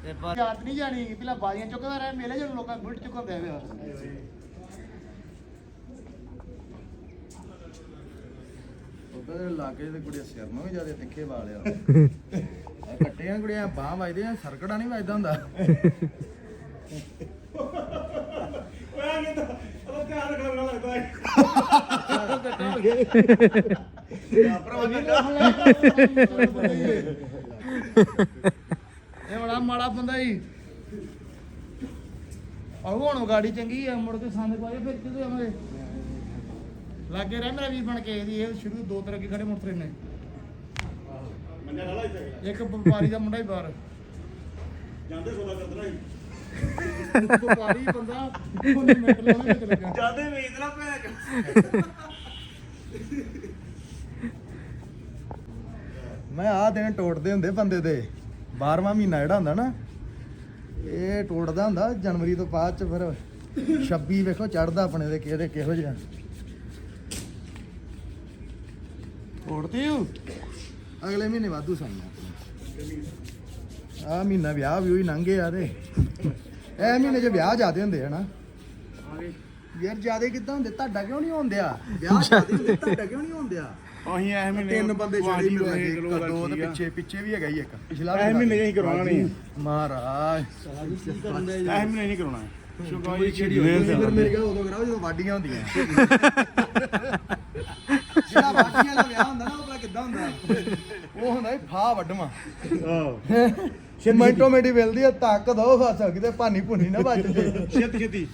ਤੇ ਪਰ ਯਾਦ ਨਹੀਂ ਜਾਣੀ ਪਹਿਲਾਂ ਬਾਜ਼ੀਆਂ ਚੁੱਕਦਾ ਰਿਹਾ ਮੇਲੇ ਜਦੋਂ ਲੋਕਾਂ ਬੁਲਟ ਚੁੱਕਦੇ ਆ ਉਹਦੇ ਲਾਗੇ ਦੇ ਕੁੜੀਆਂ ਸਿਰ ਨੂੰ ਵੀ ਜ਼ਿਆਦਾ ਤਿੱਖੇ ਵਾਲਿਆ [laughs] ਕੱਟੀਆਂ ਕੁੜੀਆਂ ਬਾਹ ਵੱਜਦੇ ਆ ਸਰਕੜਾ ਨਹੀਂ ਵੱਜਦਾ ਹੁੰਦਾ। [laughs] ਓਏ ਆ ਤਾਂ ਉਹ ਧਿਆਨ ਰੱਖਣਾ ਲੱਗਦਾ। ਹੈ ਇਹ ਬੜਾ ਮਾੜਾ ਬੰਦਾ ਹੀ ਆਹ ਹੁਣ ਗਾੜੀ ਚੰਗੀ ਆ ਮੁੜ ਕੇ ਸੰਦ ਪਾਏ ਫਿਰ ਕਿਦੋਂ ਆਵਾਂਗੇ? ਲਾਗੇ ਰਹਿ ਮੇਰਾ ਵੀਰ ਬਣ ਕੇ ਇਹਦੀ ਇਹ ਸ਼ੁਰੂ ਦੋ ਤਰ੍ਹਾਂ ਕੀ ਖੜੇ ਨੇ ਮੰਨਿਆ ਖੜਾ ਇੱਥੇ ਇੱਕ ਵਪਾਰੀ ਦਾ ਮੁੰਡਾ ਹੀ ਬਾਹਰ। ਜਾਂਦੇ ਸੌਦਾ ਕਰਦਣਾ ਵਪਾਰੀ ਬੰਦਾ ਉਹਨੇ ਮਿੰਟ ਲਾਉਣਾ ਕਿਤੇ ਲੱਗਾ। ਜਾਂਦੇ ਵੇਚਣਾ ਭੈਣ। ਮੈਂ ਆਹ ਦਿਨ ਟੋਟਦੇ ਹੁੰਦੇ ਬੰਦੇ ਦੇ 12ਵਾਂ ਮਹੀਨਾ ਜਿਹੜਾ ਹੁੰਦਾ ਨਾ ਇਹ ਟੋਟਦਾ ਹੁੰਦਾ ਜਨਵਰੀ ਤੋਂ ਬਾਅਦ ਚ ਫਿਰ 26 ਵੇਖੋ ਚੜਦਾ ਆਪਣੇ ਦੇ ਕਿਹੜੇ ਕਿਹੋ ਜਿਹਾ। ਟੋੜਦੇ ਹੋ? ਅਗਲੇ ਮਹੀਨੇ ਵਾਧੂ ਸਾਈਆਂ ਆ ਮਹੀਨਾ ਵਿਆਹ ਵੀ ਉਹੀ ਲੰਘੇ ਆ ਤੇ। ਇਹ ਮਹੀਨੇ 'ਚ ਵਿਆਹ ਜ਼ਿਆਦੇ ਹੁੰਦੇ ਹਨਾ ਯਾਰ ਜ਼ਿਆਦੇ ਕਿੱਦਾਂ ਹੁੰਦੇ? ਤੁਹਾਡਾ ਕਿਉਂ ਨਹੀਂ ਹੁੰਦਿਆ ਵਿਆਹ ਜ਼ਿਆਦੇ ਹੁੰਦੇ [laughs] ਤੁਹਾਡਾ ਕਿਉਂ ਨਹੀਂ ਹੁੰਦਿਆ ਅਸੀਂ ਐ ਮਹੀਨੇ ਤਿੰਨ ਬੰਦੇ ਛੜੇ ਵਾਜੀ ਮਿਲ ਹੋਏ, ਗਏ ਚਲੋ ਗੱਲ ਦੋ ਤੇ। ਪਿੱਛੇ ਪਿੱਛੇ ਵੀ ਹੈਗਾ ਹੀ ਇੱਕ ਪਿਛਲਾ ਐ ਮਹੀਨੇ ਅਸੀਂ ਕਰਵਾਉਣਾ ਨਹੀਂ। ਮਹਾਰਾਜ। ਐ ਮਹੀਨੇ ਨਹੀਂ ਕਰਾਉਣਾ। ਸ਼ੁਕਰ ਜੀ ਤੁਸੀਂ ਫਿਰ ਮੇਰੇ ਕੋਲ ਉਦੋਂ ਕਰਾਓ ਜਦੋਂ ਵਾਡੀਆਂ ਹੁੰਦੀਆਂ। [laughs] ਜਿਹੜਾ ਵਾਡੀਆਂ ਵਾਲਾ ਵਿਆਹ ਹੁੰਦਾ ਨਾ ਉਹ ਕਿੱਦਾਂ ਹੁੰਦਾ? ਉਹ ਹੁੰਦਾ ਹੀ ਫਾ ਵੱਡਵਾ ਆਹ। ਮਿੰਟੋ ਮਿੰਟੀ ਮਿਲਦੀ ਆ ਤੱਕ ਦੋ ਫਸ ਕਿਤੇ ਭਾਨੀ ਭੁੰਨੀ ਨਾ ਵੱਜ ਜੇ ਛੇਤੀ ਛੇਤੀ।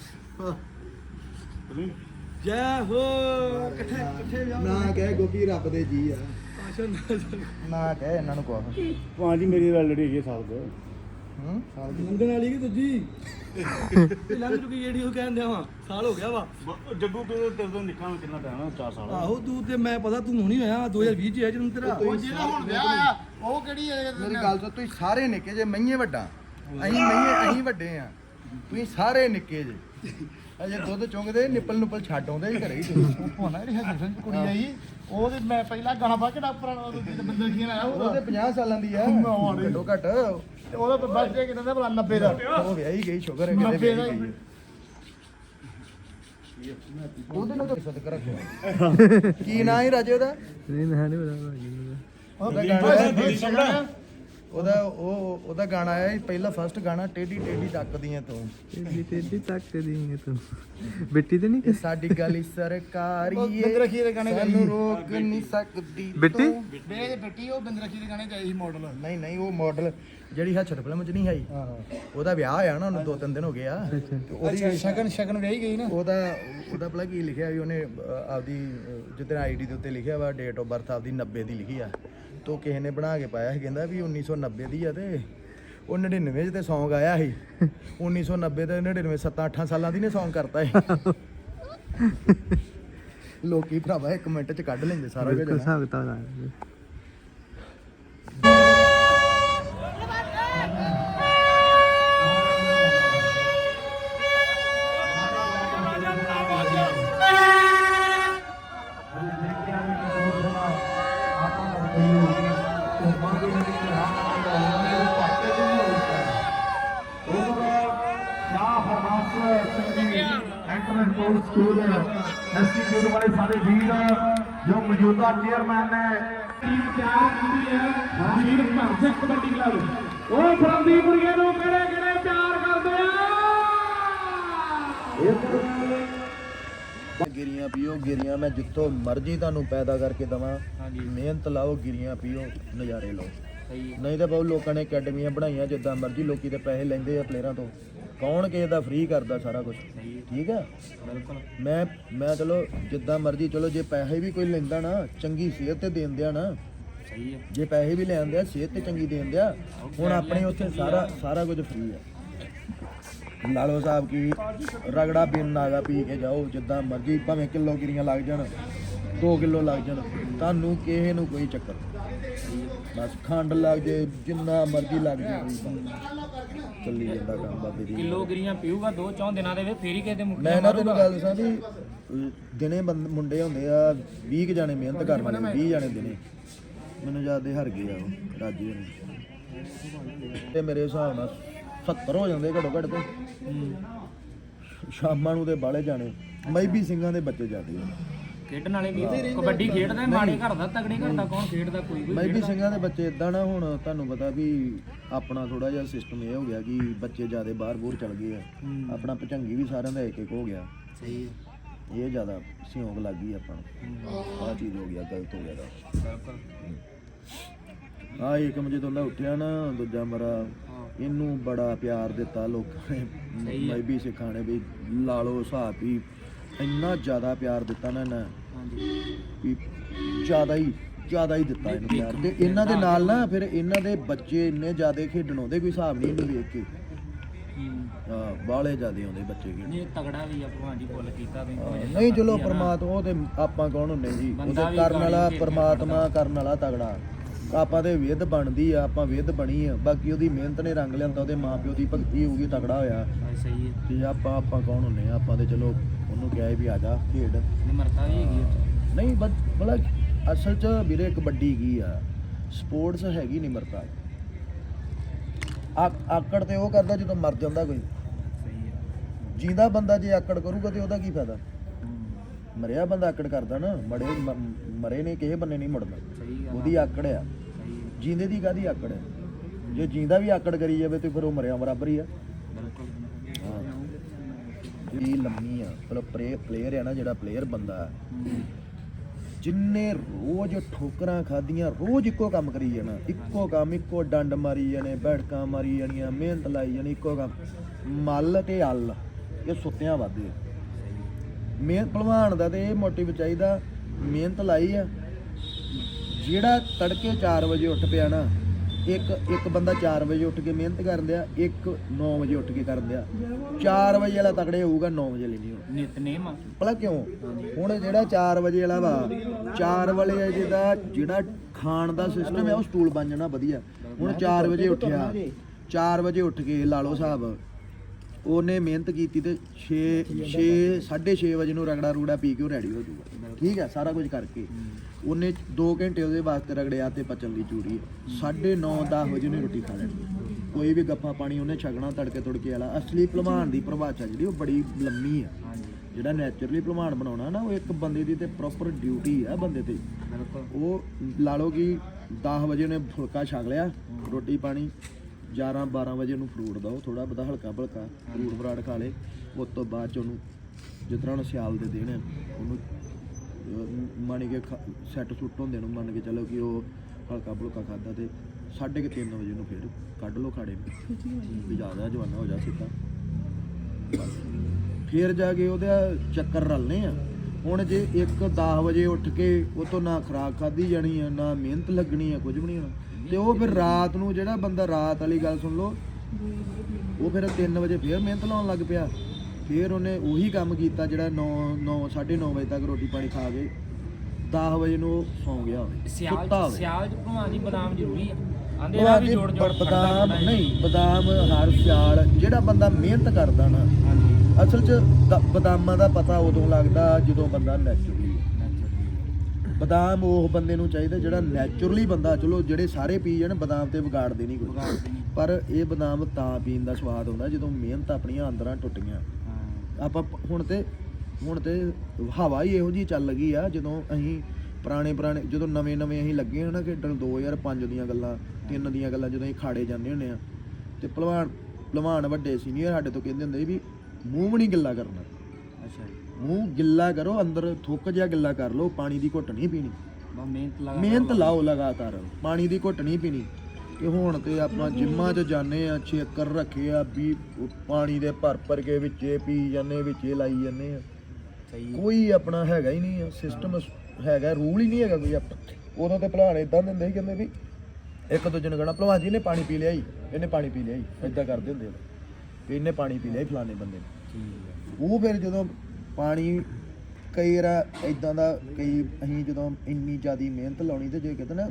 ਜੈ ਹੋ ਇਕੱਠੇ ਇਕੱਠੇ ਵਿਆਹ ਨਾ ਕਹਿ ਗੋਪੀ ਰੱਬ ਦੇ ਜੀ ਆ। ਨਾ ਕਹਿ ਇਹਨਾਂ ਨੂੰ ਕੁਛ। ਭਾਂਜੀ ਮੇਰੀ ਆਲਰੇਡੀ ਹੈਗੀ ਸਾਲ ਦੇ ਹੂੰ ਲੰਘਣ ਵਾਲੀ ਕਿ ਦੂਜੀ? ਲੰਘ ਚੁੱਕੀ ਜਿਹੜੀ ਉਹ ਕਹਿੰਦੇ ਆ ਸਾਲ ਹੋ ਗਿਆ ਵਾ। ਜੱਗੂ ਤੂੰ ਤੇਰੇ ਤੋਂ ਨਿਕਲਣਾ ਕਿੰਨਾ ਟਾਈਮ ਆ? 4 ਸਾਲ ਆਹੋ ਤੂੰ ਤੇ ਮੈਂ ਪਤਾ ਤੂੰ ਹੁਣੀ ਹੋਇਆ 2020 ਚ ਹੈ ਜਨਮ ਤੇਰਾ। ਉਹ ਜਿਹੜਾ ਹੁਣ ਵਿਆਹ ਆ ਉਹ ਕਿਹੜੀ ਹੈ ਮੇਰੀ ਗੱਲ ਤੋਂ ਤੁਸੀਂ ਸਾਰੇ ਨਿੱਕੇ ਜੇ ਮਈਏ ਵੱਡਾ। ਅਸੀਂ ਮਈਏ ਅਸੀਂ ਵੱਡੇ ਆ। ਤੁਸੀਂ ਸਾਰੇ ਨਿੱਕੇ ਜੇ। ਅਜੇ ਦੁੱਧ ਚੁੰਗਦੇ ਨਿੱਪਲ ਨੁੱਪਲ ਛੱਡ ਆਉਂਦੇ ਹੀ ਘਰੇ ਹੀ ਤੁਸੀਂ। ਹੋਣਾ ਜਿਹੜੀ ਹਸਨ ਕੁੜੀ ਆਈ ਉਹਦੇ ਮੈਂ ਪਹਿਲਾਂ ਗਾਣਾ ਪਾ ਕੇ ਡਾਕਟਰਾਂ ਨਾਲ ਉਹਦੇ ਬੰਦੇ ਖੀਨ ਆਇਆ ਉਹ ਉਹਦਾ ਤੇ 50 ਸਾਲਾਂ ਦੀ ਆ। ਘੱਟੋ ਘੱਟ। ਤੇ ਉਹਦਾ ਬਰਥਡੇ ਕਿੰਨਾ ਦਾ ਭਲਾ 90 ਦਾ। ਉਹ ਵਿਆਹੀ ਗਈ ਸ਼ੁਗਰ ਹੈ ਕਿਤੇ ਨੱਬੇ ਦਾ ਵਿਆਹੀ ਗਈ ਹੈ। ਉਹਦੇ ਨਾਲ ਤਾਂ ਸਦਕਾ ਰੱਖਿਆ [laughs] ਕੀ ਨਾਂ ਹੈ ਰਾਜੇ ਉਹਦਾ? ਨਹੀਂ ਮੈਂ ਨਹੀਂ ਪਤਾ ਉਹਦਾ ਗਾਣਾ ਆਇਆ ਉਹਦਾ ਉਹ ਉਹਦਾ ਗਾਣਾ ਆਇਆ ਸੀ ਪਹਿਲਾ ਫਸਟ ਗਾਣਾ ਟੇਢੀ ਟੇਢੀ ਤੱਕਦੀਆਂ ਤੂੰ। ਤੇਰੀ ਤੇਰੀ ਤੱਕ ਦੀ ਤੂੰ। ਬਿੱਟੀ ਤੇ ਨਹੀਂ ਇਹ ਸਾਡੀ ਗਲੀ ਸਰਕਾਰੀ ਉਹ ਏ ਬਿੰਦਰ ਅਖੀਰ ਦੇ ਗਾਣੇ ਗਾਈ ਸਾਨੂੰ। ਰੋਕ ਨਹੀਂ ਸਕਦੀ ਬਿੱਟੀ? ਤੂੰ। ਬੇ ਬੇਟੀ ਉਹ ਬਿੰਦਰ ਅਖੀਰ ਦੇ ਗਾਣੇ ਚਾਹੀ ਸੀ ਮਾਡਲ ਨਹੀਂ ਨਹੀਂ ਉਹ ਮਾਡਲ ਜਿਹੜੀ ਹੱਛੜ ਫਿਲਮ ਚ ਨਹੀਂ ਆਈ। ਉਹਦਾ ਵਿਆਹ ਹੋਇਆ ਨਾ ਉਹਨੂੰ ਦੋ ਤਿੰਨ ਦਿਨ ਹੋ ਗਏ ਆ। ਤੇ ਉਹਦੀ ਸ਼ਗਨ ਸ਼ਗਨ ਵਿਆਹੀ ਗਈ ਨਾ? ਉਹਦਾ ਉਹਦਾ ਭਲਾ ਕੀ ਲਿਖਿਆ ਵੀ ਉਹਨੇ ਅਹ, ਆਪਦੀ ਅਹ, ਜਿੱਦਾਂ ਆਈਡੀ ਦੇ ਉੱਤੇ ਲਿਖਿਆ ਵਾ ਡੇਟ ਆਫ ਬਰਥ ਆਪਦੀ 90 ਦੀ ਲਿਖੀ ਆ। ਤੋ ਕਿਸੇ ਨੇ ਬਣਾ ਕੇ ਪਾਇਆ ਸੀ ਕਹਿੰਦਾ ਵੀ 1990 ਦੀ ਆ ਤੇ ਉਹ 99 ਚ ਤੇ Song ਆਇਆ ਸੀ। [laughs] 1990 ਤੇ 99 7 8 ਸਾਲਾਂ ਦੀ ਨੇ Song ਕਰਤਾ ਸੀ। [laughs] ਲੋਕੀ ਭਰਾਵਾ ਇੱਕ ਮਿੰਟ ਚ ਕੱਢ ਲੈਂਦੇ ਸਾਰਾ ਕੁਝ ਨਾ। ਹਿਸਾਬ ਕਿਤਾਬ ਇੰਟਰਨੈਟ ਕੋਰਸ ਸਕੂਲ ਇੰਸਟੀਚਿਊਟ ਵਾਲੇ ਸਾਰੇ ਵੀਰ ਜੋ ਮੌਜੂਦਾ ਚੇਅਰਮੈਨ ਨੇ। ਟੀਮ ਤਿਆਰ ਕੀਤੀ ਹੈ। ਵੀਰ ਭੰਸਕ ਕਬੱਡੀ ਕਲੱਬ ਉਹ ਫਰੰਦੀਪੁਰੀਏ ਨੂੰ ਕਿਹੜੇ ਕਿਹੜੇ ਪਿਆਰ ਕਰਦੇ ਆ? ਗਿਰੀਆਂ ਪੀਓ ਗਿਰੀਆਂ ਮੈਂ ਜਿੱਥੋਂ ਮਰਜ਼ੀ ਤੁਹਾਨੂੰ ਪੈਦਾ ਕਰਕੇ ਦਵਾਂ। ਹਾਂਜੀ। ਮਿਹਨਤ ਲਾਓ ਗਿਰੀਆਂ ਪੀਓ ਨਜ਼ਾਰੇ ਲਓ। ਨਹੀਂ ਤਾਂ ਬਹੁਤ ਲੋਕਾਂ ਨੇ ਅਕੈਡਮੀਆਂ ਬਣਾਈਆਂ ਜਿੱਦਾਂ ਮਰਜ਼ੀ ਲੋਕੀ ਤੇ ਪੈਸੇ ਲੈਂਦੇ ਆ ਪਲੇਅਰਾਂ ਤੋਂ। ਕੌਣ ਕਿਸੇ ਦਾ ਫ੍ਰੀ ਕਰਦਾ ਸਾਰਾ ਕੁਝ ਠੀਕ ਹੈ ਬਿਲਕੁਲ। ਮੈਂ ਮੈਂ ਚਲੋ ਜਿੱਦਾਂ ਮਰਜ਼ੀ ਚਲੋ ਜੇ ਪੈਸੇ ਵੀ ਕੋਈ ਲੈਂਦਾ ਨਾ ਚੰਗੀ ਸਿਹਤ ਤੇ ਦੇਣ ਦਿਆ ਨਾ। ਸਹੀ ਹੈ। ਜੇ ਪੈਸੇ ਵੀ ਲੈਂਦੇ ਆ ਸਿਹਤ ਤੇ ਚੰਗੀ ਦੇਣ ਦਿਆ ਹੁਣ ਆਪਣੇ ਉੱਥੇ ਸਾਰਾ ਸਾਰਾ ਕੁਝ ਫ੍ਰੀ ਆ। ਲਾਲੋ ਸਾਹਿਬ ਕੀ ਰਗੜਾ ਪੀਣ ਨਾਗਾ ਪੀ ਕੇ ਜਾਓ ਜਿੱਦਾਂ ਮਰਜ਼ੀ ਭਾਵੇਂ ਕਿਲੋ ਗਿਰੀਆਂ ਲੱਗ ਜਾਣ 2 ਕਿਲੋ ਲੱਗ ਜਾਣ ਤੁਹਾਨੂੰ ਕਿਸੇ ਨੂੰ ਕੋਈ ਚੱਕਰ ਨਹੀਂ। ਬਸ ਖੰਡ ਲੱਗ ਜੇ ਜਿੰਨਾ ਮਰਜ਼ੀ ਲੱਗ ਜੇ। ਚੱਲੀ ਜਾਂਦਾ ਕੰਮ ਬਾਬੇ ਦੀ। ਕਿਲੋ ਗਰੀਆਂ ਪੀਊਗਾ ਦੋ ਚੌਂ ਦਿਨਾਂ ਦੇ ਵਿੱਚ ਫੇਰ ਹੀ ਕਿਸੇ ਦੇ ਮੈਂ ਨਾ ਤੈਨੂੰ ਗੱਲ ਦੱਸਾਂ ਵੀ ਦਿਨੇ ਬੰਦ ਮੁੰਡੇ ਹੁੰਦੇ ਆ 20 ਕੁ ਜਾਣੇ ਮਿਹਨਤ ਕਰਨ ਵਾਲੇ 20 ਜਾਣੇ ਦਿਨੇ। ਮੈਨੂੰ ਯਾਦ ਦੇ ਹਰ ਗਏ ਆ ਉਹ ਰਾਜੀ ਹੋਣੀ। ਤੇ ਮੇਰੇ ਹਿਸਾਬ ਨਾਲ 70 ਹੋ ਜਾਂਦੇ ਘੱਟੋ ਘੱਟ ਤੇ। ਸ਼ਾਮਾਂ ਨੂੰ ਤੇ ਬਾਲੇ ਜਾਣੇ। ਮੈਬੀ ਸਿੰਘਾਂ ਦੇ ਬੱਚੇ ਜਾਂਦੇ ਆ। ਖੇਡਣ ਵਾਲੇ ਵੀ ਕਬੱਡੀ ਖੇਡਦਾ ਮਾੜੇ ਘਰ ਦਾ ਤਗੜੇ ਘਰ ਦਾ ਕੌਣ ਖੇਡਦਾ ਕੋਈ ਕੋਈ ਮੈਬੀ ਸਿੰਘਾਂ ਦੇ ਬੱਚੇ ਇਦਾਂ ਨਾ ਹੁਣ ਤੁਹਾਨੂੰ ਪਤਾ ਵੀ ਆਪਣਾ ਥੋੜਾ ਜਿਹਾ ਸਿਸਟਮ ਇਹ ਹੋ ਗਿਆ ਕਿ ਬੱਚੇ ਜਿਆਦੇ ਬਾਹਰ ਬੂਰ ਚਲ ਗਏ ਆ। ਆਪਣਾ ਭਚੰਗੀ ਵੀ ਸਾਰਿਆਂ ਦਾ ਇੱਕ ਇੱਕ ਹੋ ਗਿਆ। ਸਹੀ ਹੈ। ਇਹ ਜ਼ਿਆਦਾ ਸਿਉਂਕ ਲੱਗ ਗਈ ਆਪਾਂ ਨੂੰ। ਆਹ ਚੀਜ਼ ਹੋ ਗਿਆ ਗਲਤ ਹੋ ਗਿਆ ਦਾ ਆ ਏਕਮ ਜਦੋਂ ਦਾ ਉੱਠਿਆ ਨਾ ਦੂਜਾ ਮਰਾ ਇਹਨੂੰ ਬੜਾ ਪਿਆਰ ਦਿੱਤਾ ਲੋਕਾਂ ਨੇ। ਮੈਂ ਵੀ ਸਿਖਾਣੇ ਵੀ ਲਾ ਲਓ ਹਿਸਾਬ ਵੀ। ਇੰਨਾ ਜ਼ਿਆਦਾ ਪਿਆਰ ਦਿੱਤਾ ਨਾ ਇਹਨਾਂ ਵੀ ਜ਼ਿਆਦਾ ਹੀ ਜ਼ਿਆਦਾ ਹੀ ਦਿੱਤਾ ਇਹਨੂੰ ਪਿਆਰ। ਤੇ ਇਹਨਾਂ ਦੇ ਨਾਲ ਨਾ ਫਿਰ ਇਹਨਾਂ ਦੇ ਬੱਚੇ ਇੰਨੇ ਜ਼ਿਆਦਾ ਖੇਡਣ ਆਉਂਦੇ ਕੋਈ ਹਿਸਾਬ ਨਹੀਂ ਇਹਨੂੰ ਵੇਖ ਕੇ। ਹਾਂ। ਬਾਹਲੇ ਜ਼ਿਆਦੇ ਆਉਂਦੇ ਬੱਚੇ ਖੇਡਣ। ਨਹੀਂ ਤਗੜਾ ਵੀ ਆ ਭਗਵਾਨ ਜੀ ਫੁੱਲ ਕੀਤਾ ਵੀ ਨਹੀਂ ਚਲੋ ਪਰਮਾਤਮਾ ਉਹ ਤੇ ਆਪਾਂ ਕੌਣ ਹੁੰਨੇ ਜੀ? ਉਹ ਬੰਦਾ ਤੇ ਵੀ ਕਰਨ ਵਾਲਾ ਦੇ ਪਰਮਾਤਮਾ ਕਰਨ ਵਾਲਾ ਤਗੜਾ। ਆਪਾਂ ਤੇ ਵਿਧ ਬਣਦੀ ਆ ਆਪਾਂ ਵਿਧ ਬਣੀ ਆ। ਬਾਕੀ ਉਹਦੀ ਮਿਹਨਤ ਨੇ ਰੰਗ ਲਿਆਂਦਾ ਉਹਦੇ ਮਾਪਿਓ ਦੀ ਭਗਤੀ ਹੋਊਗੀ ਤਗੜਾ ਹੋਇਆ। ਸਹੀ ਹੈ ਤੇ ਆਪਾਂ ਆਪਾਂ ਕੌਣ ਹੁੰਨੇ ਆ? ਆਪਾਂ ਤੇ ਚਲੋ ਉਹਨੂੰ ਕਿਹਾ ਵੀ ਆ ਜਾ ਖੇਡ। ਨਿਮਰਤਾ ਵੀ ਹੈਗੀ ਉੱਥੇ। ਨਹੀਂ ਬਸ ਮਤਲਬ ਅਸਲ 'ਚ ਵੀਰੇ ਕਬੱਡੀ ਕੀ ਆ ਸਪੋਰਟਸ ਹੈਗੀ ਨਿਮਰਤਾ ਆ ਆਕੜ ਤੇ ਉਹ ਕਰਦਾ ਜਦੋਂ ਮਰ ਜਾਂਦਾ ਕੋਈ। ਸਹੀ ਜਿੰਦਾ ਬੰਦਾ ਜੇ ਆਕੜ ਕਰੂਗਾ ਤੇ ਉਹਦਾ ਕੀ ਫਾਇਦਾ? ਮਰਿਆ ਬੰਦਾ ਆਕੜ ਕਰਦਾ ਨਾ ਮੜੇ ਮਰੇ ਨੇ ਕਿਸੇ ਬੰਨੇ ਨਹੀਂ ਗੱਲ ਉਹਦੀ ਆਕੜ ਆ। ਜਿੰਦੇ ਦੀ ਕਾਦੀ ਆਕੜ ਹੈ ਜੇ ਜਿੰਦਾ ਵੀ ਆਕੜ ਕਰੀ ਜਾਵੇ ਤੇ ਫਿਰ ਉਹ ਮਰਿਆ ਬਰਾਬਰ ਹੀ ਆ। ਜਿਹੜੀ ਲੰਮੀ ਆ। ਮਤਲਬ ਪਲੇਅਰ ਆ ਨਾ, ਜਿਹੜਾ ਪਲੇਅਰ ਬੰਦਾ ਜਿੰਨੇ ਰੋਜ਼ ਠੋਕਰਾਂ ਖਾਧੀਆਂ, ਰੋਜ਼ ਇੱਕੋ ਕੰਮ ਕਰੀ ਜਾਣਾ। ਇੱਕੋ ਕੰਮ, ਇੱਕੋ ਡੰਡ ਮਾਰੀ ਜਾਣੇ, ਬੈਠਕਾਂ ਮਾਰੀ ਜਾਣੀਆਂ, ਮਿਹਨਤ ਲਾਈ ਜਾਣੀ, ਇੱਕੋ ਕੰਮ। ਮੱਲ ਤੇ ਅੱਲ, ਇਹ ਸੁੱਤਿਆਂ ਵਾਦੇ ਮਿਹਨਤ ਭਲਵਾਨ ਦਾ ਤੇ ਇਹ ਮੋਟਿਵ ਚਾਹੀਦਾ ਮਿਹਨਤ ਲਾਈ ਆ। ਜਿਹੜਾ ਤੜਕੇ 4 ਵਜੇ ਉੱਠ ਪਿਆ ਨਾ ਇੱਕ ਇੱਕ ਬੰਦਾ 4 ਵਜੇ ਉੱਠ ਕੇ ਮਿਹਨਤ ਕਰਨ ਦਿਆ ਇੱਕ 9 ਵਜੇ ਉੱਠ ਕੇ ਕਰਨ ਦਿਆ 4 ਵਜੇ ਵਾਲਾ ਤਕੜੇ ਹੋਊਗਾ 9 ਵਜੇ ਲਈ ਨਹੀਂ ਹੋਣਾ ਨਿਤਨੇਮ ਆ। ਭਲਾ ਕਿਉਂ? ਹੁਣ ਜਿਹੜਾ 4 ਵਜੇ ਵਾਲਾ ਵਾ 4 ਵਾਲੇ ਜਿਹਦਾ ਜਿਹੜਾ ਖਾਣ ਦਾ ਸਿਸਟਮ ਹੈ ਉਹ ਸਟੂਲ ਬਣ ਜਾਣਾ ਵਧੀਆ। ਹੁਣ 4 ਵਜੇ ਉੱਠਿਆ 4 ਵਜੇ ਉੱਠ ਕੇ ਲਾ ਲਓ ਹਿਸਾਬ ਉਹਨੇ ਮਿਹਨਤ ਕੀਤੀ ਤੇ 6 6 6:30 ਵਜੇ ਨੂੰ ਰਗੜਾ ਰੂੜਾ ਪੀ ਕੇ ਉਹ ਰੈਡੀ ਹੋ ਜਾਊਗਾ। ਠੀਕ ਹੈ ਸਾਰਾ ਕੁਝ ਕਰਕੇ। ਉਹਨੇ 2 ਘੰਟੇ ਉਹਦੇ ਵਾਸਤੇ ਰਗੜਿਆ ਤੇ ਪਚਣ ਦੀ ਚੂਰੀ 9:30 10 ਵਜੇ ਉਹਨੇ ਰੋਟੀ ਖਾ ਲੈਣੀ। ਕੋਈ ਵੀ ਗੱਫਾ ਪਾਣੀ ਉਹਨੇ ਛਕਣਾ ਤੜਕੇ ਤੁੜਕੇ ਵਾਲਾ। ਅਸਲੀ ਭਲਵਾਨ ਦੀ ਪਰਿਭਾਸ਼ਾ ਜਿਹੜੀ ਉਹ ਬੜੀ ਲੰਮੀ ਆ। ਜਿਹੜਾ ਨੈਚੁਰਲੀ ਭਲਵਾਨ ਬਣਾਉਣਾ ਨਾ ਉਹ ਇੱਕ ਬੰਦੇ ਦੀ ਤੇ ਪ੍ਰੋਪਰ ਡਿਊਟੀ ਆ ਬੰਦੇ ਤੇ। ਉਹ ਲਾ ਲਓ ਕਿ 10 ਵਜੇ ਉਹਨੇ ਫੁਲਕਾ ਛਕ ਲਿਆ ਰੋਟੀ ਪਾਣੀ। 11 12 ਵਜੇ ਉਹਨੂੰ ਫਰੂਟ ਦਿਓ ਥੋੜਾ ਬਹੁਤਾ ਹਲਕਾ ਭਲਕਾ ਫਰੂਟ ਫਰਾਟ ਖਾ ਲੇ ਉਸ ਤੋਂ ਬਾਅਦ ਚ ਉਹਨੂੰ ਜਿਸ ਤਰ੍ਹਾਂ ਉਹਨੂੰ ਸਿਆਲ ਦੇ ਦੇਣ ਉਹਨੂੰ ਅਹ, ਕੇ ਸੈੱਟ ਸੁੱਟ ਹੁੰਦੇ ਨੂੰ ਮੰਨ ਕੇ ਚਲੋ ਕਿ ਉਹ ਹਲਕਾ ਭੁਲਕਾ ਖਾਦਾ ਤੇ 3:30 ਵਜੇ ਉਹਨੂੰ ਫਿਰ ਕੱਢ ਲੋ ਖਾੜੇ ਨੂੰ। ਜ਼ਿਆਦਾ ਜਵਾਨਾ ਹੋ ਜਾ ਸਿੱਧਾ। ਫਿਰ ਜਾ ਕੇ ਉਹਦਾ ਚੱਕਰ ਰਲਨੇ ਆ। ਹੁਣ ਜੇ ਇੱਕ 10 ਵਜੇ ਉੱਠ ਕੇ ਉਹ ਤੋਂ ਨਾ ਖਰਾਕ ਖਾਦੀ ਜਾਣੀ ਆ ਨਾ ਮਿਹਨਤ ਲੱਗਣੀ ਆ ਕੁਝ ਵੀ ਨਹੀਂ ਹੋਣਾ। ਤੇ ਉਹ ਫਿਰ ਰਾਤ ਨੂੰ ਜਿਹੜਾ ਬੰਦਾ ਰਾਤ ਵਾਲੀ ਗੱਲ ਸੁਣ ਲੋ ਉਹ ਫਿਰ 3 ਵਜੇ ਫਿਰ ਮਿਹਨਤ ਲਾਉਣ ਲੱਗ ਪਿਆ। ਫਿਰ ਉਹਨੇ ਉਹੀ ਕੰਮ ਕੀਤਾ ਜਿਹੜਾ 9 9 9:30 ਵਜੇ ਤੱਕ ਰੋਟੀ ਪਾਣੀ ਖਾ ਕੇ 10 ਵਜੇ ਨੂੰ ਸੌਂ ਗਿਆ ਹੋਵੇ ਸਿਆਲ ਸੁੱਤਾ ਹੋਵੇ ਸਿਆਲ ਚ ਜੀ ਬਦਾਮ ਜ਼ਰੂਰੀ ਆ। ਆਂਦੇ ਵੀ ਜੋੜ ਜੋੜ ਬਦਾਮ ਨਹੀਂ ਬਦਾਮ ਹਰ ਸਿਆਲ ਜਿਹੜਾ ਬੰਦਾ ਮਿਹਨਤ ਕਰਦਾ ਨਾ ਅਸਲ 'ਚ ਬਦਾਮਾਂ ਦਾ ਪਤਾ ਉਦੋਂ ਲੱਗਦਾ ਜਦੋਂ ਬੰਦਾ ਨੈਚੁਰਲੀ ਬਦਾਮ ਉਹ ਬੰਦੇ ਨੂੰ ਚਾਹੀਦਾ ਜਿਹੜਾ ਨੈਚੁਰਲੀ ਬੰਦਾ ਚਲੋ ਜਿਹੜੇ ਸਾਰੇ ਪੀ ਜਾਣ ਬਦਾਮ ਤੇ ਵਿਗਾੜਦੇ ਨਹੀਂ ਕੋਈ। ਪਰ ਇਹ ਬਦਾਮ ਤਾਂ ਪੀਣ ਦਾ ਸਵਾਦ ਹੁੰਦਾ ਜਦੋਂ ਮਿਹਨਤ ਆਪਣੀਆਂ ਅੰਦਰਾਂ ਟੁੱਟ ਗਈਆਂ ਹਾਂ ਆਪਾਂ ਹੁਣ ਤੇ ਹੁਣ ਤੇ ਹਵਾ ਹੀ ਇਹੋ ਜੀ ਚੱਲ ਲੱਗੀ ਆ ਜਦੋਂ ਅਸੀਂ ਪੁਰਾਣੇ ਪੁਰਾਣੇ ਜਦੋਂ ਨਵੇਂ ਨਵੇਂ ਅਸੀਂ ਲੱਗੇ ਹਾਂ ਨਾ ਖੇਡਣ 2005 ਦੀਆਂ ਗੱਲਾਂ ਤਿੰਨ ਦੀਆਂ ਗੱਲਾਂ ਜਦੋਂ ਅਸੀਂ ਖਾੜੇ ਜਾਂਦੇ ਹੁੰਦੇ ਆ ਤੇ ਭਲਵਾਨ ਭਲਵਾਨ ਵੱਡੇ ਸੀਨੀਅਰ ਸਾਡੇ ਤੋਂ ਕਹਿੰਦੇ ਹੁੰਦੇ ਸੀ ਵੀ ਮੂੰਹ ਵੀ ਨਹੀਂ ਗਿੱਲਾ ਕਰਨਾ। ਅੱਛਾ ਜੀ। ਮੂੰਹ ਗਿੱਲਾ ਕਰੋ ਅੰਦਰ ਥੁੱਕ ਜਿਹਾ ਗਿੱਲਾ ਕਰ ਲਓ ਪਾਣੀ ਦੀ ਘੁੱਟ ਨਹੀਂ ਪੀਣੀ। ਮਿਹਨਤ ਲਗਾ ਮਿਹਨਤ ਲਾਓ ਲਗਾਤਾਰ ਪਾਣੀ ਦੀ ਘੁੱਟ ਨਹੀਂ ਪੀਣੀ। ਕਿ ਹੁਣ ਤੇ ਆਪਾਂ ਜਿੰਮਾਂ 'ਚ ਜਾਂਦੇ ਆ ਛੇਕਰ ਰੱਖੇ ਆ ਵੀ ਪਾਣੀ ਦੇ ਭਰ ਭਰ ਕੇ ਵਿੱਚੇ ਪੀ ਜਾਂਦੇ ਵਿੱਚੇ ਲਾਈ ਜਾਂਦੇ ਆ। ਸਹੀ ਕੋਈ ਆਪਣਾ ਹੈਗਾ ਹੀ ਨਹੀਂ ਸਿਸਟਮ ਹੈਗਾ ਰੂਲ ਹੀ ਨਹੀਂ ਹੈਗਾ ਕੋਈ ਆਪਣਾ। ਉਦੋਂ ਤੇ ਭਲਵਾਨ ਇਦਾਂ ਦਿੰਦੇ ਸੀ ਕਹਿੰਦੇ ਵੀ ਇੱਕ ਦੂਜੇ ਨੂੰ ਕਹਣਾ ਭਲਵਾਨ ਜੀ ਨੇ ਪਾਣੀ ਪੀ ਲਿਆ ਜੀ ਇਹਨੇ ਪਾਣੀ ਪੀ ਲਿਆ ਜੀ। ਇਦਾਂ ਕਰਦੇ ਹੁੰਦੇ ਆ। ਵੀ ਇਹਨੇ ਪਾਣੀ ਪੀ ਲਿਆ ਜੀ ਫਲਾਣੇ ਬੰਦੇ ਨੇ। ਠੀਕ ਹੈ ਉਹ ਫਿਰ ਜਦੋਂ ਪਾਣੀ ਕਈ ਵਾਰ ਇਦਾਂ ਦਾ ਕਈ ਅਸੀਂ ਜਦੋਂ ਇੰਨੀ ਜ਼ਿਆਦੀ ਮਿਹਨਤ ਲਾਉਣੀ ਤੇ ਜੇ ਕਿਤੇ ਨਾ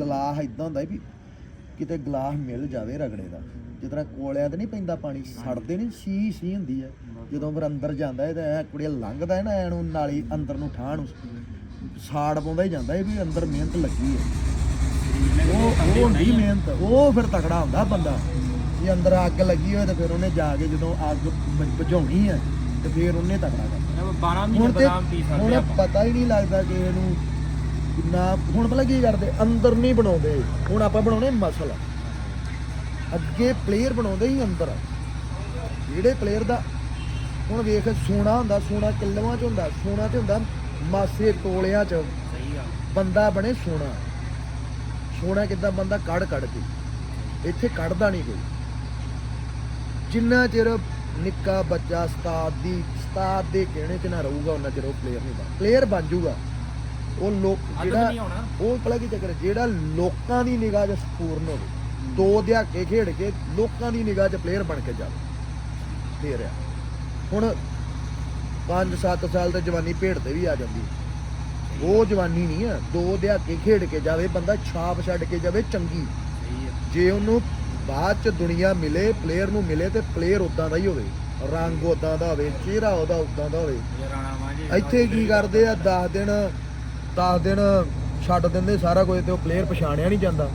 ਗਲਾਸ ਇਦਾਂ ਹੁੰਦਾ ਵੀ ਕਿਤੇ ਗਲਾਸ ਮਿਲ ਜਾਵੇ ਰਗੜੇ ਦਾ। ਜਿਸ ਤਰ੍ਹਾਂ ਕੋਲਿਆਂ ਤੇ ਨਹੀਂ ਪੈਂਦਾ ਪਾਣੀ ਸੜਦੇ ਨਹੀਂ ਸੀ ਸੀ ਹੁੰਦੀ ਜਦੋਂ ਫਿਰ ਅੰਦਰ ਜਾਂਦਾ ਹੈ ਤਾਂ ਐ ਕੁੜੀਆ ਲੰਘਦਾ ਹੈ ਨਾ ਐ ਨੂੰ ਨਾਲੀ ਅੰਦਰ ਨੂੰ ਠਾਹ ਨੂੰ। ਸਾੜ ਪਾਉਂਦਾ ਹੀ ਜਾਂਦਾ ਹੈ ਵੀ ਅੰਦਰ ਮਿਹਨਤ ਲੱਗੀ ਹੈ ਉਹ ਉਹ ਹੁੰਦੀ ਮਿਹਨਤ ਉਹ ਫਿਰ ਤਕੜਾ ਹੁੰਦਾ ਬੰਦਾ। ਜੇ ਅੰਦਰ ਅੱਗ ਲੱਗੀ ਹੋਵੇ ਤਾਂ ਫਿਰ ਉਹਨੇ ਜਾ ਕੇ ਜਦੋਂ ਅੱਗ ਬੁਝਾਉਣੀ ਹੈ ਤੇ ਫਿਰ ਉਹਨੇ ਤਕੜਾ ਕਰਨਾ। 12 ਮਹੀਨੇ ਬਦਾਮ ਪੀ ਸਕਦੇ ਹੁਣ ਪਤਾ ਹੀ ਨਹੀਂ ਲੱਗਦਾ ਕਿ ਇਹਨੂੰ ਕਿੰਨਾ ਹੁਣ ਪਤਾ ਕੀ ਕਰਦੇ? ਅੰਦਰ ਨਹੀਂ ਬਣਾਉਂਦੇ। ਹੁਣ ਆਪਾਂ ਬਣਾਉਣੇ ਮਸਲ। ਅੱਗੇ ਪਲੇਅਰ ਬਣਾਉਂਦੇ ਹੀ ਅੰਦਰ। ਜਿਹੜੇ ਪਲੇਅਰ ਦਾ ਹੁਣ ਵੇਖ ਸੋਨਾ ਹੁੰਦਾ ਸੋਨਾ ਕਿਲੋਆਂ ਚ ਹੁੰਦਾ ਸੋਨਾ ਤੇ ਹੁੰਦਾ ਮਾਸੇ ਤੋਲਿਆਂ ਚ। ਸਹੀ ਆ ਬੰਦਾ ਬਣੇ ਸੋਨਾ। ਸੋਨਾ ਕਿੱਦਾਂ ਬੰਦਾ ਕੱਢ ਕੱਢ ਕੇ। ਇੱਥੇ ਕੱਢਦਾ ਨਹੀਂ ਕੋਈ। ਜਿੰਨਾ ਚਿਰ ਨਿੱਕਾ ਬੱਚਾ ਉਸਤਾਦ ਦੀ ਉਸਤਾਦ ਦੇ ਕਹਿਣੇ 'ਚ ਨਾ ਰਹੂਗਾ ਉਹਨਾਂ ਚਿਰ ਉਹ ਪਲੇਅਰ ਨਹੀਂ ਬਣ ਪਲੇਅਰ ਬਣ ਜਾਊਗਾ। ਉਹ ਲੋਕ ਜਿਹੜਾ ਉਹ ਭਲਾ ਕੀ ਚੱਕਰ ਹੈ? ਜਿਹੜਾ ਲੋਕਾਂ ਦੀ ਨਿਗਾਹ 'ਚ ਸਪੂਰਨ ਹੋਵੇ ਦੋ ਦਿਹਾਕੇ ਖੇਡ ਕੇ ਲੋਕਾਂ ਦੀ ਨਿਗਾਹ 'ਚ ਪਲੇਅਰ ਬਣ ਕੇ ਜਾਵੇ ਫੇਰ ਆ। ਹੁਣ 5-7 ਸਾਲ ਤੇ ਜਵਾਨੀ ਭੇਡ ਤੇ ਵੀ ਆ ਜਾਂਦੀ ਹੈ। ਉਹ ਜਵਾਨੀ ਨਹੀਂ ਆ ਦੋ ਦਿਹਾਕੇ ਖੇਡ ਕੇ ਜਾਵੇ ਬੰਦਾ ਛਾਪ ਛੱਡ ਕੇ ਜਾਵੇ ਚੰਗੀ। ਸਹੀ ਜੇ ਉਹਨੂੰ ਬਾਅਦ ਚ ਦੁਨੀਆ ਮਿਲੇ ਪਲੇਅਰ ਨੂੰ ਮਿਲੇ ਤੇ ਪਲੇਅਰ ਉਦਾਂ ਦਾ ਹੀ ਹੋਵੇ। ਰੰਗ ਉਦਾਂ ਦਾ ਹੋਵੇ ਚਿਹਰਾ ਉਹਦਾ ਉਦਾਂ ਦਾ ਹੋਵੇ। ਇਹ ਰਾਣਾ ਵਾਂਝੇ ਇੱਥੇ ਕੀ ਕਰਦੇ ਆ? 10 ਦਿਨ 10 ਦਿਨ ਛੱਡ ਦਿੰਦੇ ਸਾਰਾ ਕੁਝ ਤੇ ਉਹ ਪਲੇਅਰ ਪਛਾਣਿਆ ਨਹੀਂ ਜਾਂਦਾ।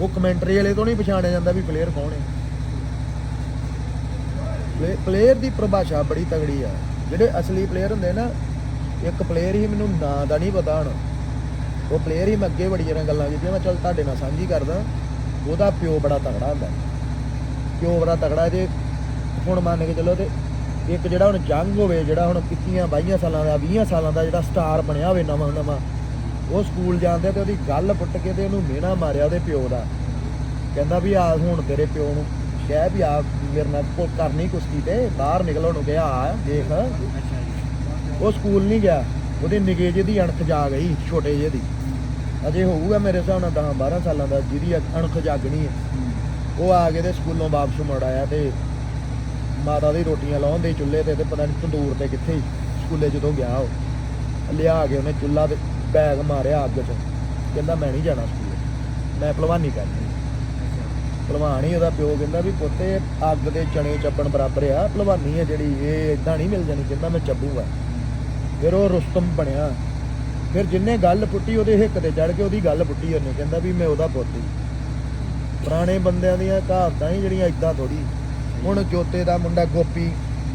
ਉਹ ਕਮੈਂਟਰੀ ਵਾਲੇ ਤੋਂ ਨਹੀਂ ਪਛਾਣਿਆ ਜਾਂਦਾ ਵੀ ਪਲੇਅਰ ਕੌਣ ਹੈ। ਪਲੇਅਰ ਦੀ ਪਰਿਭਾਸ਼ਾ ਬੜੀ ਤਗੜੀ ਆ। ਜਿਹੜੇ ਅਸਲੀ ਪਲੇਅਰ ਹੁੰਦੇ ਨਾ, ਇੱਕ ਪਲੇਅਰ ਹੀ ਮੈਨੂੰ ਨਾਂ ਦਾ ਨਹੀਂ ਪਤਾ ਹੁਣ। ਉਹ ਪਲੇਅਰ ਹੀ ਮੈਂ ਅੱਗੇ ਬੜੀਆਂ ਗੱਲਾਂ ਕੀਤੀਆਂ, ਮੈਂ ਚੱਲ ਤੁਹਾਡੇ ਨਾਲ ਸਾਂਝੀ ਕਰਦਾ। ਉਹਦਾ ਪਿਓ ਬੜਾ ਤਗੜਾ ਹੁੰਦਾ। ਪਿਓ ਬੜਾ ਤਗੜਾ ਜੇ, ਹੁਣ ਮੰਨ ਕੇ ਚੱਲੋ ਤੇ ਇੱਕ ਜਿਹੜਾ ਹੁਣ ਜੰਗ ਹੋਵੇ, ਜਿਹੜਾ ਹੁਣ 21 22 ਸਾਲਾਂ ਦਾ 20 ਸਾਲਾਂ ਦਾ ਜਿਹੜਾ ਸਟਾਰ ਬਣਿਆ ਹੋਵੇ ਨਵਾਂ ਨਵਾਂ, ਉਹ ਸਕੂਲ ਜਾਂਦੇ ਤੇ ਉਹਦੀ ਗੱਲ ਪੁੱਟ ਕੇ ਤੇ ਉਹਨੂੰ ਮਿਹਣਾ ਮਾਰਿਆ ਉਹਦੇ ਪਿਓ ਦਾ। ਕਹਿੰਦਾ ਵੀ ਆ ਹੁਣ ਤੇਰੇ ਪਿਓ ਨੂੰ ਕਹਿ ਵੀ ਆ, ਮੇਰੇ ਨਾਲ ਕੋ ਕਰਨੀ ਕੁਸ਼ਤੀ ਤੇ, ਬਾਹਰ ਨਿਕਲਣ ਨੂੰ ਕਿਹਾ, ਆ ਦੇਖ। ਉਹ ਸਕੂਲ ਨਹੀਂ ਗਿਆ, ਉਹਦੇ ਨਿਗੇ ਜਿਹੀ ਦੀ ਅਣਖ ਜਾ ਗਈ, ਛੋਟੇ ਜਿਹੇ ਦੀ। ਅਜੇ ਹੋਊਗਾ ਮੇਰੇ ਹਿਸਾਬ ਨਾਲ 10 12 ਸਾਲਾਂ ਦਾ, ਜਿਹਦੀ ਅਣਖ ਜਾਗਣੀ ਹੈ। ਉਹ ਆ ਕੇ ਤੇ ਸਕੂਲੋਂ ਵਾਪਸ ਮੁੜ ਆਇਆ ਤੇ ਮਾਤਾ ਦੀ ਰੋਟੀਆਂ ਲਾਉਣ ਦੇ ਚੁੱਲ੍ਹੇ ਤੇ ਤੇ ਪਤਾ ਨਹੀਂ ਤੰਦੂਰ ਤੇ ਕਿੱਥੇ ਹੀ ਸਕੂਲੇ ਜਦੋਂ ਗਿਆ ਉਹ, ਲਿਆ ਕੇ ਉਹਨੇ ਚੁੱਲ੍ਹਾ ਤੇ ਬੈਗ ਮਾਰਿਆ ਅੱਗ 'ਚ, ਕਹਿੰਦਾ ਮੈਂ ਨਹੀਂ ਜਾਣਾ ਸਕੂਲੇ, ਮੈਂ ਭਲਵਾਨੀ ਕਰਨੀ। ਭਲਵਾਨ ਹੀ ਉਹਦਾ ਪਿਓ ਕਹਿੰਦਾ ਵੀ ਪੁੱਤੇ ਅੱਗ ਦੇ ਚਣੇ ਚੱਪਣ ਬਰਾਬਰ ਆ, ਭਲਵਾਨੀ ਆ ਜਿਹੜੀ, ਇਹ ਇਦਾਂ ਨਹੀਂ ਮਿਲ ਜਾਣੀ, ਕਹਿੰਦਾ ਮੈਂ ਚੱਬੂਗਾ ਫਿਰ ਉਹ ਰੁਸਤਮ ਬਣਿਆ, ਫਿਰ ਜਿੰਨੇ ਗੱਲ ਪੁੱਟੀ ਉਹਦੇ ਹਿੱਕ ਤੇ ਚੜ ਕੇ ਉਹਦੀ ਗੱਲ ਪੁੱਟੀ ਉਹਨੇ, ਕਹਿੰਦਾ ਵੀ ਮੈਂ ਉਹਦਾ ਪੁੱਤ ਹੀ। ਪੁਰਾਣੇ ਬੰਦਿਆਂ ਦੀਆਂ ਕਹਾਵਤਾਂ ਹੀ ਜਿਹੜੀਆਂ ਇਦਾਂ ਥੋੜੀ ਹੁਣ ਜੋਤੇ ਦਾ ਮੁੰਡਾ ਗੋਪੀ